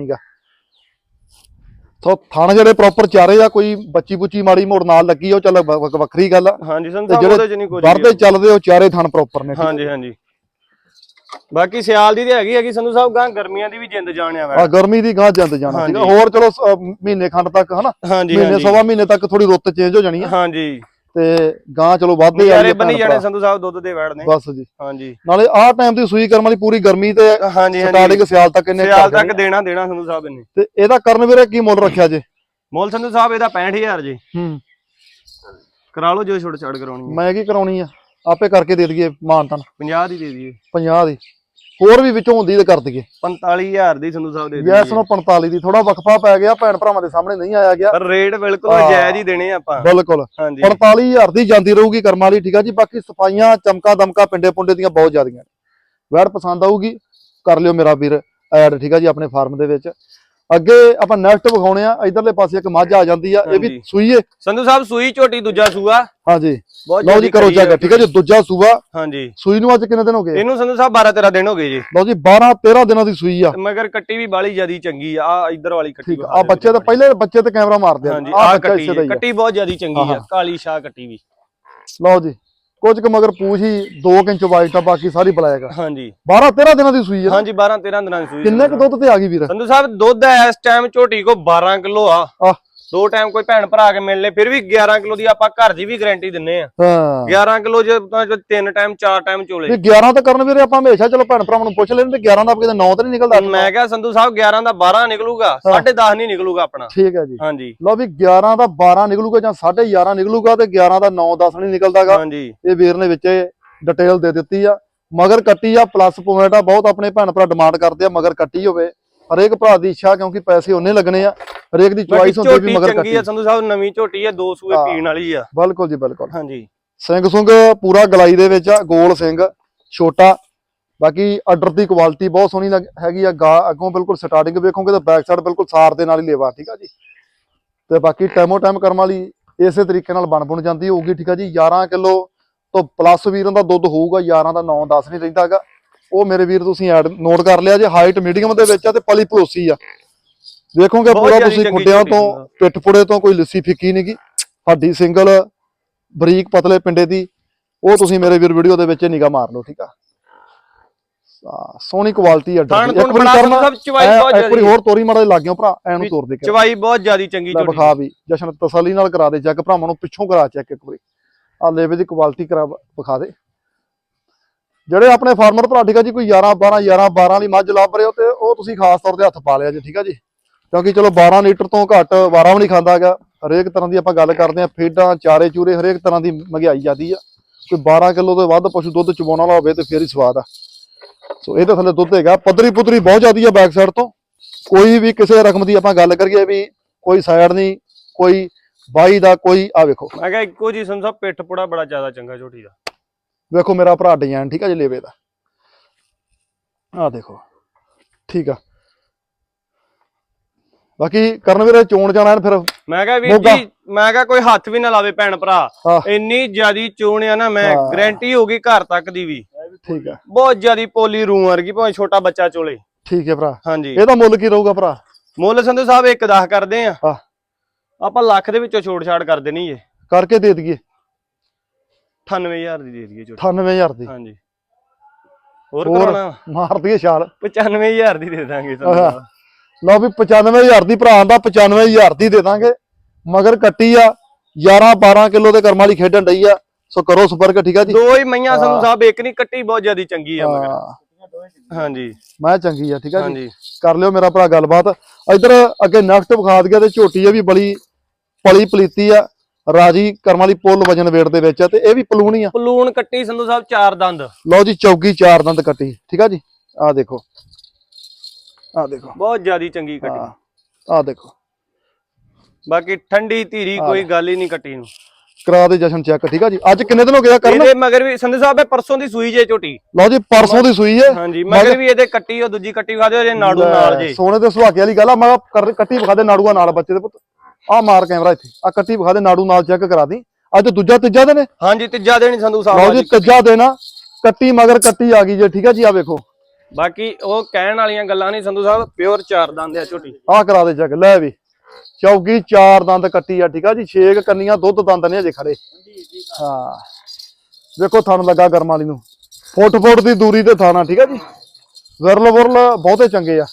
ਸੋ ਥਣ ਜਿਹੜੇ ਪ੍ਰੋਪਰ ਚਾਰੇ ਆ ਕੋਈ ਬੱਚੀ ਬੁੱਚੀ ਮਾੜੀ ਮੋੜ ਨਾਲ ਲੱਗੀ ਉਹ ਚੱਲ ਵ- ਵੱਖਰੀ ਗੱਲ ਆ। ਹਾਂਜੀ ਸੰਧੂ ਤੇ ਸਾਹਿਬ ਉਹਦੇ ਚ ਨਹੀਂ ਕੁਝ ਵਰਦੇ ਚੱਲਦੇ ਉਹ ਚਾਰੇ ਥਣ ਪ੍ਰੋਪਰ ਨੇ ਹਾਂਜੀ ਹਾਂਜੀ। ਬਾਕੀ ਸਿਆਲ ਦੀ ਤੇ ਹੈਗੀ ਹੈਗੀ ਸੰਧੂ ਸਾਹਿਬ ਗਾਂ ਗਰਮੀਆਂ ਦੀ ਵੀ ਜਿੰਦ ਜਾਣਿਆ ਆ ਵਾ ਗਰਮੀ ਦੀ ਗਾਂ ਜੰਦ ਜਾਣਾ। ਹੋਰ ਚਲੋ ਸ- ਮਹੀਨੇ ਖੰਡ ਤੱਕ ਹਨਾ? ਹਾਂਜੀ ਮਹੀਨੇ ਹਾਂਜੀ। ਸਵਾ ਮਹੀਨੇ ਤੱਕ ਥੋੜੀ ਰੁੱਤ ਚੇਂਜ ਹੋ ਜਾਣੀ ਆ। ਹਾਂਜੀ। ਤੇ ਗਾਂ ਚਲੋ ਵੱਧਦੇ ਆ ਯਾਰੇ ਬੰਨੀ ਜਾਣੇ ਸੰਧੂ ਸਾਹਿਬ ਦੁੱਧ ਦੇ ਵੜ ਨੇ। ਬਸ ਜੀ। ਹਾਂਜੀ। ਨਾਲੇ ਆਹ ਟਾਈਮ ਦੀ ਸੂਈ ਕਰਮ ਵਾਲੀ ਪੂਰੀ ਗਰਮੀ ਤੇ ਹਾਂਜੀ ਸਟਾਰਟਿੰਗ ਸਿਆਲ ਤੱਕ ਇਹਨੇ ਸਿਆਲ ਤੱਕ ਦੇਣੀ। ਦੇਣਾ ਸੰਧੂ ਸਾਹਿਬ ਨੇ ਤੇ ਇਹਦਾ ਕਰਨ ਵੀਰੇ ਕੀ ਮੁੱਲ ਰੱਖਿਆ ਜੇ? ਮੁੱਲ ਸੰਧੂ ਸਾਹਿਬ ਇਹਦਾ 65000 ਜੀ। ਹੂੰ। ਕਰਾ ਲਓ ਜੋ ਛੋੜ ਛਾੜ ਕਰਾਉਣੀ ਮੈਂ ਕੀ ਕਰਾਉਣੀ ਆ? ਆਪੇ ਕਰਕੇ ਦੇ ਦਈਏ ਮਾਨਤਨ। 50 ਦੀ ਦੇ ਦਈਏ। 50 ਦੀ। ਹੋਰ ਵੀ ਵਿੱਚੋਂ ਹੁੰਦੀ ਤੇ ਕਰ ਦਈਏ। 45000 ਦੀ ਸੰਧੂ ਸਾਹਿਬ ਦੇ ਦਈਏ ਨੂੰ 45 ਦੀ ਥੋੜਾ ਵਕਫਾ ਪੈ ਗਿਆ ਭੈਣ ਭਰਾਵਾਂ ਦੇ ਸਾਹਮਣੇ ਨਹੀਂ ਆਇਆ ਗਿਆ। ਪਰ ਰੇਟ ਬਿਲਕੁਲ। ਜਾਇਜ਼ ਹੀ ਦੇਣੇ ਆਪਾਂ। ਬਿਲਕੁਲ। ਹਾਂਜੀ। 45000 ਦੀ ਜਾਂਦੀ ਰਹੂਗੀ ਕਰਮ ਵਾਲੀ ਠੀਕ ਆ ਜੀ। ਬਾਕੀ ਸਫਾਈਆਂ ਚਮਕਾ ਦਮਕਾ ਪਿੰਡੇ ਪੁੰਡੇ ਦੀਆਂ ਬਹੁਤ ਜ਼ਿਆਦੀਆਂ ਵੈੜ ਪਸੰਦ ਆਊਗੀ ਕਰ ਲਿਓ ਮੇਰਾ ਵੀਰ ਐਡ ਠੀਕ ਆ ਜੀ ਆਪਣੇ ਫਾਰਮ ਦੇ ਵਿੱਚ। ਅੱਗੇ ਆਪਾਂ ਨੈਕਸਟ ਵਿਖਾਉਣੇ ਆ ਇਧਰਲੇ ਪਾਸੇ ਇੱਕ ਮੱਝ ਆ ਜਾਂਦੀ ਆ ਇਹ ਵੀ ਹਾਂਜੀ। ਸੂਈਏ ਸੰਧੂ ਸਾਹਿਬ ਸੂਈ ਝੋਟੀ ਦੂਜਾ ਸੂਆ। ਹਾਂਜੀ। ਲਓ ਜੀ ਕਰੋ ਚੱਕ ਠੀਕ ਆ ਜੀ ਦੂਜਾ ਸੂਆ। ਹਾਂਜੀ। ਸੂਈ ਨੂੰ ਅੱਜ ਕਿੰਨੇ ਦਿਨ ਹੋ ਗਏ? ਇਹਨੂੰ ਸੰਧੂ ਸਾਹਿਬ 12 13 ਦਿਨ ਹੋ ਗਏ ਜੀ। ਲਓ ਜੀ 12 13 ਦਿਨਾਂ ਦੀ ਸੂਈ ਆ। ਮਗਰ ਕੱਟੀ ਵੀ ਬਾਲੀ ਜਿਆਦੀ ਚੰਗੀ ਆ ਆ ਇੱਧਰ ਵਾਲੀ ਕੱਟੀ ਆ। ਬੱਚੇ ਤਾਂ ਪਹਿਲੇ ਬੱਚੇ ਤੇ ਕੈਮਰਾ ਮਾਰਦੇ ਆ। ਆ ਕੱਟੀ ਹੀ ਕੱਟੀ ਬਹੁਤ ਜਿਆਦੀ ਚੰਗੀ ਆ। ਕਾਲੀ ਸ਼ਾਹ ਕੱਟੀ ਵੀ। ਲਓ ਜੀ। ਕੁਝ ਕੁ ਮਗਰ ਪੂਛ ਹੀ 2 ਇੰਚ ਵਾਈਟ ਆ ਬਾਕੀ ਸਾਰੀ ਬਲੈਕ ਆ। ਹਾਂਜੀ। 12 13 ਦਿਨਾਂ ਦੀ ਸੂਈ ਆ ਹਾਂਜੀ 12 13 ਦਿਨਾਂ ਦੀ ਸੂਈ ਕਿੰਨੇ ਕੁ ਦੁੱਧ ਤੇ ਆ ਗਈ ਵੀਰ? ਸੰਧੂ ਸਾਹਿਬ ਦੁੱਧ ਇਸ ਟਾਈਮ ਝੋਟੀ ਕੋ 12 ਕਿਲੋ ਆ। ਦੋ ਟਾਈਮ ਕੋਈ ਭੈਣ ਭਰਾ ਕੇ ਮਿਲ ਲੈ ਫਿਰ ਵੀ 11 ਕਿਲੋ ਦੀ ਆਪਾਂ ਘਰ ਦੀ ਵੀ ਗਾਰੰਟੀ ਦਿੰਨੇ ਆ। ਹਾਂ। 11 ਕਿਲੋ ਜੇ ਤਾਂ ਜੋ ਤਿੰਨ ਟਾਈਮ ਚਾਰ ਟਾਈਮ ਚੋਲੇ। ਵੀ 11 ਤਾਂ ਕਰਨ ਵੀਰੇ ਆਪਾਂ ਹਮੇਸ਼ਾ ਚਲੋ ਭੈਣ ਭਰਾਵਾਂ ਨੂੰ ਪੁੱਛ ਤੇ 11 ਦਾ ਕਿਤੇ 9 ਤਾਂ ਨਹੀਂ ਨਿਕਲਦਾ ਮੈਂ ਕਿਹਾ ਸੰਧੂ ਸਾਹਿਬ 11 ਦਾ 12 ਨਿਕਲੂਗਾ 10.5 ਨਹੀਂ ਨਿਕਲੂਗਾ ਆਪਣਾ। ਠੀਕ ਹੈ ਜੀ। ਹਾਂਜੀ। ਲਓ ਵੀ 11 ਦਾ 12 ਨਿਕਲੂਗਾ ਜਾਂ 11.5 ਨਿਕਲੂਗਾ ਤੇ 11 ਦਾ 9 10 ਨਹੀਂ ਨਿਕਲਦਾਗਾ। ਹਾਂਜੀ। ਇਹ ਵੀਰ ਨੇ ਵਿੱਚ ਡਿਟੇਲ ਦੇ ਦਿੱਤੀ ਆ। ਮਗਰ ਕੱਟੀ ਆ ਪਲੱਸ ਪੁਆਇੰਟ ਆ ਬਹੁਤ ਆਪਣੇ ਭੈਣ ਭਰਾ ਡਿਮਾਂਡ ਕਰਦੇ ਆ ਮਗਰ ਕੱਟੀ ਹੋਵੇ। ਹਰੇਕ ਭਰਾ ਦੀ ਇੱਛਾ ਕਿਉਂਕਿ ਪੈਸੇ ਉਹਨੇ ਲੱਗਣੇ ਆ। ਹਰੇਕ ਦੀ ਚੁਆਇਸ ਹੁੰਦੀ ਵੀ ਮਗਰ ਚੰਗੀ ਆ ਸੰਧੂ ਸਾਹਿਬ ਨਵੀਂ ਝੋਟੀ ਆ ਦੋ ਸੂਏ। ਪੀਣ ਵਾਲੀ ਆ। ਬਿਲਕੁਲ ਜੀ ਬਿਲਕੁਲ। ਹਾਂਜੀ। ਸਿੰਘ ਸੁੰਗ ਪੂਰਾ ਗਲਾਈ ਦੇ ਵਿੱਚ ਆ ਗੋਲ ਸਿੰਘ ਛੋਟਾ। ਬਾਕੀ ਆਰਡਰ ਦੀ ਕੁਆਲਿਟੀ ਬਹੁਤ ਸੋਹਣੀ ਹੈਗੀ ਆ ਗਾ ਅੱਗੋਂ ਬਿਲਕੁਲ ਸਟਾਰਟਿੰਗ ਵੇਖੋਗੇ ਤਾਂ ਬੈਕ ਸਾਈਡ ਬਿਲਕੁਲ ਸਾਰ ਦੇ ਨਾਲ ਹੀ ਲੇਵਾ ਠੀਕ ਆ ਜੀ। ਤੇ ਬਾਕੀ ਟੈਮੋ ਟਾਈਮ ਕਰਮ ਵਾਲੀ ਇਸੇ ਤਰੀਕੇ ਨਾਲ ਬਣ ਬੁਣ ਜਾਂਦੀ ਹੋਊਗੀ ਠੀਕ ਆ ਜੀ। 11 ਕਿਲੋ ਤੋਂ ਪਲੱਸ ਵੀਰਾਂ ਦਾ ਦੁੱਧ ਹੋਊਗਾ 11 ਦਾ 9 10 ਨਹੀਂ ਰਹਿੰਦਾਗਾ ਉਹ ਮੇਰੇ ਵੀਰ ਤੁਸੀਂ ਐਡ ਨੋਟ ਕਰ ਲਿਆ ਜੇ ਹਾਈਟ ਮੀਡੀਅਮ ਦੇ ਵਿੱਚ ਆ ਤੇ ਪਲੀ ਪਲੋਸੀ ਆ। ਬਹੁਤ ਪੂਰਾ ਤੁਸੀਂ ਖੁੱਡਿਆਂ ਤੋਂ ਆ। ਪਿੱਠ ਪੁੜੇ ਤੋਂ ਕੋਈ ਲੱਸੀ ਫਿੱਕੀ ਨਹੀਂਗੀ ਹੱਡੀ ਸਿੰਗਲ ਬਰੀਕ ਪਤਲੇ ਪਿੰਡੇ ਦੀ ਉਹ ਤੁਸੀਂ ਮੇਰੇ ਵੀਰ ਵੀਡੀਓ ਦੇ ਵਿੱਚ ਨਿਗਾ ਮਾਰ ਲਓ ਠੀਕ ਆ? ਸੋਹਣੀ ਕੁਆਲਿਟੀ ਆ ਥਣ ਇੱਕ ਵਾਰੀ ਕਰਨਾ। ਇੱਕ ਵਾਰੀ ਹੋਰ ਤੋਰੀ ਮਾੜਾ ਲੱਗ ਗਿਆ ਭਰਾ ਐਨੂੰ ਤੋਰ ਦੇ ਕੇ। ਚਵਾਈ ਬਹੁਤ ਜਿਆਦੀ ਚੰਗੀ ਝੋਟੀ ਵਿਖਾ ਵੀ ਜਸ਼ਨ ਤਸੱਲੀ ਨਾਲ ਕਰਾ ਦੇ ਚੈੱਕ ਭਰਾਵਾਂ ਨੂੰ ਪਿੱਛੋਂ ਕਰਾ ਚੈੱਕ ਇੱਕ ਵਾਰੀ। ਆ ਲੇਵੇ ਦੀ ਕੁਆਲਿਟੀ ਕਰਾ ਵਿਖਾ ਦੇ। ਜਿਹੜੇ ਆਪਣੇ ਫਾਰਮਰ ਭਰਾ ਠੀਕ ਆ ਜੀ ਕੋਈ 11 12 11 12 ਵਾਲੀ ਮੱਝ ਲੱਭ ਰਹੇ ਹੋ ਤੇ ਉਹ ਤੁਸੀਂ ਖਾਸ ਤੌਰ ਤੇ ਹੱਥ ਪਾ ਲਿਆ ਜੀ ਠੀਕ ਆ ਜੀ। ਕਿਉਂਕਿ ਚਲੋ 12 ਲੀਟਰ ਤੋਂ ਘੱਟ ਵਾਰਾ ਵੀ ਨਹੀਂ ਖਾਂਦਾ ਹੈਗਾ। ਹਰੇਕ ਤਰ੍ਹਾਂ ਦੀ ਆਪਾਂ ਗੱਲ ਕਰਦੇ ਆ ਫੇਡਾਂ ਚਾਰੇ ਚੂਰੇ ਹਰੇਕ ਤਰ੍ਹਾਂ ਦੀ ਮਹਿੰਗਾਈ ਜਾਂਦੀ ਆ। ਕੋਈ 12 ਕਿਲੋ ਤੋਂ ਵੱਧ ਪਸ਼ੂ ਦੁੱਧ ਚਵਾਉਣ ਵਾਲਾ ਹੋਵੇ ਤੇ ਫੇਰ ਹੀ ਸਵਾਦ ਆ। ਸੋ ਇਹਦੇ ਥੱਲੇ ਦੁੱਧ ਹੈਗਾ। ਪੱਧਰੀ ਪੁੱਧਰੀ ਬਹੁਤ ਜ਼ਿਆਦੀ ਆ ਬੈਕ ਸਾਈਡ ਤੋਂ। ਕੋਈ ਵੀ ਕਿਸੇ ਰਕਮ ਦੀ ਆਪਾਂ ਗੱਲ ਕਰੀਏ ਵੀ ਕੋਈ ਸਾਈਡ ਨਹੀਂ ਕੋਈ ਬਾਈ ਦਾ ਕੋਈ ਆ ਵੇਖੋ। ਮੈਂ ਕਿਹਾ ਇੱਕੋ ਜੀ ਸੰਧੂ ਸਾਹਿਬ ਪਿੱਠ ਪੁੜਾ ਬੜਾ ਜ਼ਿਆਦਾ ਚੰਗਾ ਝੋਟੀ ਦਾ। ਵੇਖੋ ਮੇਰਾ ਭਰਾ ਡਿਜ਼ਾਈਨ ਠੀਕ ਆ ਜੀ ਲੇਵੇ ਦਾ। ਆ ਦੇਖੋ। ਠੀਕ ਆ। ਬਾਕੀ ਕਰਨ ਵੀਰੇ ਚੋਣ ਜਾਣਾ ਫਿਰ। ਮੈਂ ਕਿਹਾ ਵੀਰ। ਜੀ ਮੈਂ ਕਿਹਾ ਕੋਈ ਹੱਥ ਵੀ ਨਾ ਲਾਵੇ ਭੈਣ ਭਰਾ। ਹਾਂ। ਇੰਨੀ ਜਿਆਦੀ ਚੋਣ ਆ ਨਾ ਮੈਂ ਹਾਂ। ਗਾਰੰਟੀ ਹੋਗੀ ਘਰ ਤੱਕ ਦੀ ਵੀ। ਠੀਕ ਆ। ਬਹੁਤ ਜ਼ਿਆਦੀ ਪੋਲੀ ਰੂ ਵਰਗੀ ਭਾਵੇਂ ਛੋਟਾ ਬੱਚਾ ਚੋਲੇ। ਠੀਕ ਹੈ ਭਰਾ। ਹਾਂਜੀ। ਇਹਦਾ ਮੁੱਲ ਕੀ ਰਹੂਗਾ ਭਰਾ? ਮੁੱਲ ਸੰਧੂ ਸਾਹਿਬ ਇੱਕ 10 ਕਰਦੇ ਆ। ਹਾਂ। ਆਪਾਂ ਲੱਖ ਦੇ ਵਿੱਚੋਂ ਛੋੜ ਛਾੜ ਕਰ ਦੇਣੀ ਏ ਕਰਕੇ ਦੇ ਦਈਏ। 98000 ਦੀ ਦੇ ਦਈਏ ਝੋਟੀ 98000 ਦੀ। ਹਾਂਜੀ। ਹੋਰ? ਕਰਾਉਣਾ ਮਾਰ ਦਈਏ ਛਾਲ। 95000 ਦੀ ਦੇ ਦਾਂਗੇ ਸੰਧੂ। ਸਾਹਿਬ। ਲਓ ਵੀ 95000 ਦੀ ਭਰਾ ਦਾ 95000 ਦੀ ਦੇ ਦਾਂਗੇ। ਮਗਰ ਕੱਟੀ ਆ 11 12 ਕਿਲੋ ਦੇ ਕਰਮਾਂ ਵਾਲੀ ਖੇਡਣ ਡਈ ਆ। ਸੋ ਕਰੋ ਸੰਪਰਕ ਠੀਕ ਆ ਜੀ? ਦੋ ਹੀ ਮਈਆਂ ਹਾਂ। ਸਾਹਿਬ ਇੱਕ ਨਹੀਂ ਕੱਟੀ ਬਹੁਤ ਜ਼ਿਆਦੀ ਚੰਗੀ ਆ ਮਗਰ। ਹਾਂਜੀ। ਮੈਂ ਚੰਗੀ ਆ ਠੀਕ ਆ ਜੀ? ਕਰ ਲਿਓ ਮੇਰਾ ਭਰਾ ਗੱਲਬਾਤ। ਇਧਰ ਅੱਗੇ ਨੈਕਸਟ ਵਿਖਾ ਦਈਏ ਤੇ ਝੋਟੀ ਆ ਵੀ ਬੜੀ ਪਲੀ ਪਲੀਤੀ ਆ। ਰਾਜੀ ਕਰਮਾਂ ਵਾਲੀ ਪੁੱਲ ਵਜਨ ਵੇਟ ਦੇ ਵਿੱਚ ਆ ਤੇ ਇਹ ਵੀ ਪਲੂਣੀ ਆ। ਪਲੂਣ ਕੱਟੀ ਸੰਧੂ ਸਾਹਿਬ ਚਾਰ ਦੰਦ। ਲਓ ਜੀ ਚੌਗੀ ਚਾਰ ਦੰਦ ਕੱਟੀ ਠੀਕ ਆ ਜੀ? ਆ ਦੇਖੋ। ਆ ਦੇਖੋ। ਬਹੁਤ ਜ਼ਿਆਦੀ ਚੰਗੀ ਕੱਟੀ। ਆ ਦੇਖੋ। ਬਾਕੀ ਠੰਡੀ ਧੀਰੀ। ਕੋਈ ਗੱਲ ਹੀ ਨਹੀਂ ਕੱਟੀ ਨੂੰ। ਕਰਾ ਦੇ ਜਸ਼ਨ ਚੈੱਕ ਠੀਕ ਆ ਜੀ? ਅੱਜ ਕਿੰਨੇ ਦਿਨ ਹੋ ਗਿਆ ਕਰਨ? ਇਹਦੇ ਮਗਰ ਵੀ ਸੰਧੂ ਸਾਹਿਬ ਇਹ ਪਰਸੋਂ ਦੀ ਸੂਈ ਜੇ ਝੋਟੀ। ਲਓ ਜੀ ਪਰਸੋਂ ਦੀ ਸੂਈ ਹੈ। ਹਾਂਜੀ ਮਗਰ ਵੀ ਇਹਦੇ ਕੱਟੀ ਉਹ ਦੂਜੀ ਕੱਟੀ ਵਿਖਾ ਦਿਓ ਇਹਦੇ ਨਾੜੂ ਨਾਲ ਜੇ। ਸੋਨੇ ਦੇ ਸੁਹਾਗੇ ਵਾਲੀ ਗੱਲ ਆ ਮੈਂ ਕੱਟੀ ਵਿਖਾ ਦੇ ਨਾੜੂਆ ਨਾਲ ਬੱਚੇ ਦੇ ਪੁੱਤ। ਆ ਮਾਰ ਕੈਮਰਾ ਇੱਥੇ। ਆ ਕੱਟੀ ਵਿਖਾ ਦੇ ਨਾੜੂ ਨਾਲ ਚੈੱਕ ਕਰਾ ਦੀ। ਅੱਜ ਦੂਜਾ ਤੀਜਾ ਦਿਨ ਹੈ? ਹਾਂਜੀ ਤੀਜਾ ਦਿਨ ਸੰਧੂ ਲਓ ਸਾਹਿਬ ਜੀ ਤੀਜਾ ਦਿਨ ਆ। ਕੱਟੀ ਮਗਰ ਕੱਟੀ ਆ ਗਈ ਜੇ ਠੀਕ ਆ ਜੀ ਆ ਵੇਖੋ। ਬਾਕੀ ਉਹ ਕਹਿਣ ਵਾਲੀਆਂ ਗੱਲਾਂ ਨਹੀਂ ਸੰਧੂ ਸਾਹਿਬ ਪਿਓਰ ਚਾਰ ਦੰਦ ਆ ਝੋਟੀ। ਆ ਕਰਾ ਦੇ ਚੈੱਕ ਲੈ ਵੀ। ਚੌਗੀ ਚਾਰ ਦੰਦ ਕੱਟੀ ਆ ਠੀਕ ਆ ਜੀ? ਛੇਕ ਕੰਨੀਆਂ ਦੁੱਧ ਦੰਦ ਨੇ ਅਜੇ ਖੜੇ। ਹਾਂ। ਵੇਖੋ ਥਣ ਲੱਗਾ ਕਰਮ ਵਾਲੀ ਨੂੰ। ਫੁੱਟ ਫੁੱਟ ਦੀ ਦੂਰੀ ਤੇ ਥਾਣਾ ਠੀਕ ਆ ਜੀ? ਵਿਰਲ ਵਿਰਲ ਬਹੁਤੇ ਚੰਗੇ ਆ।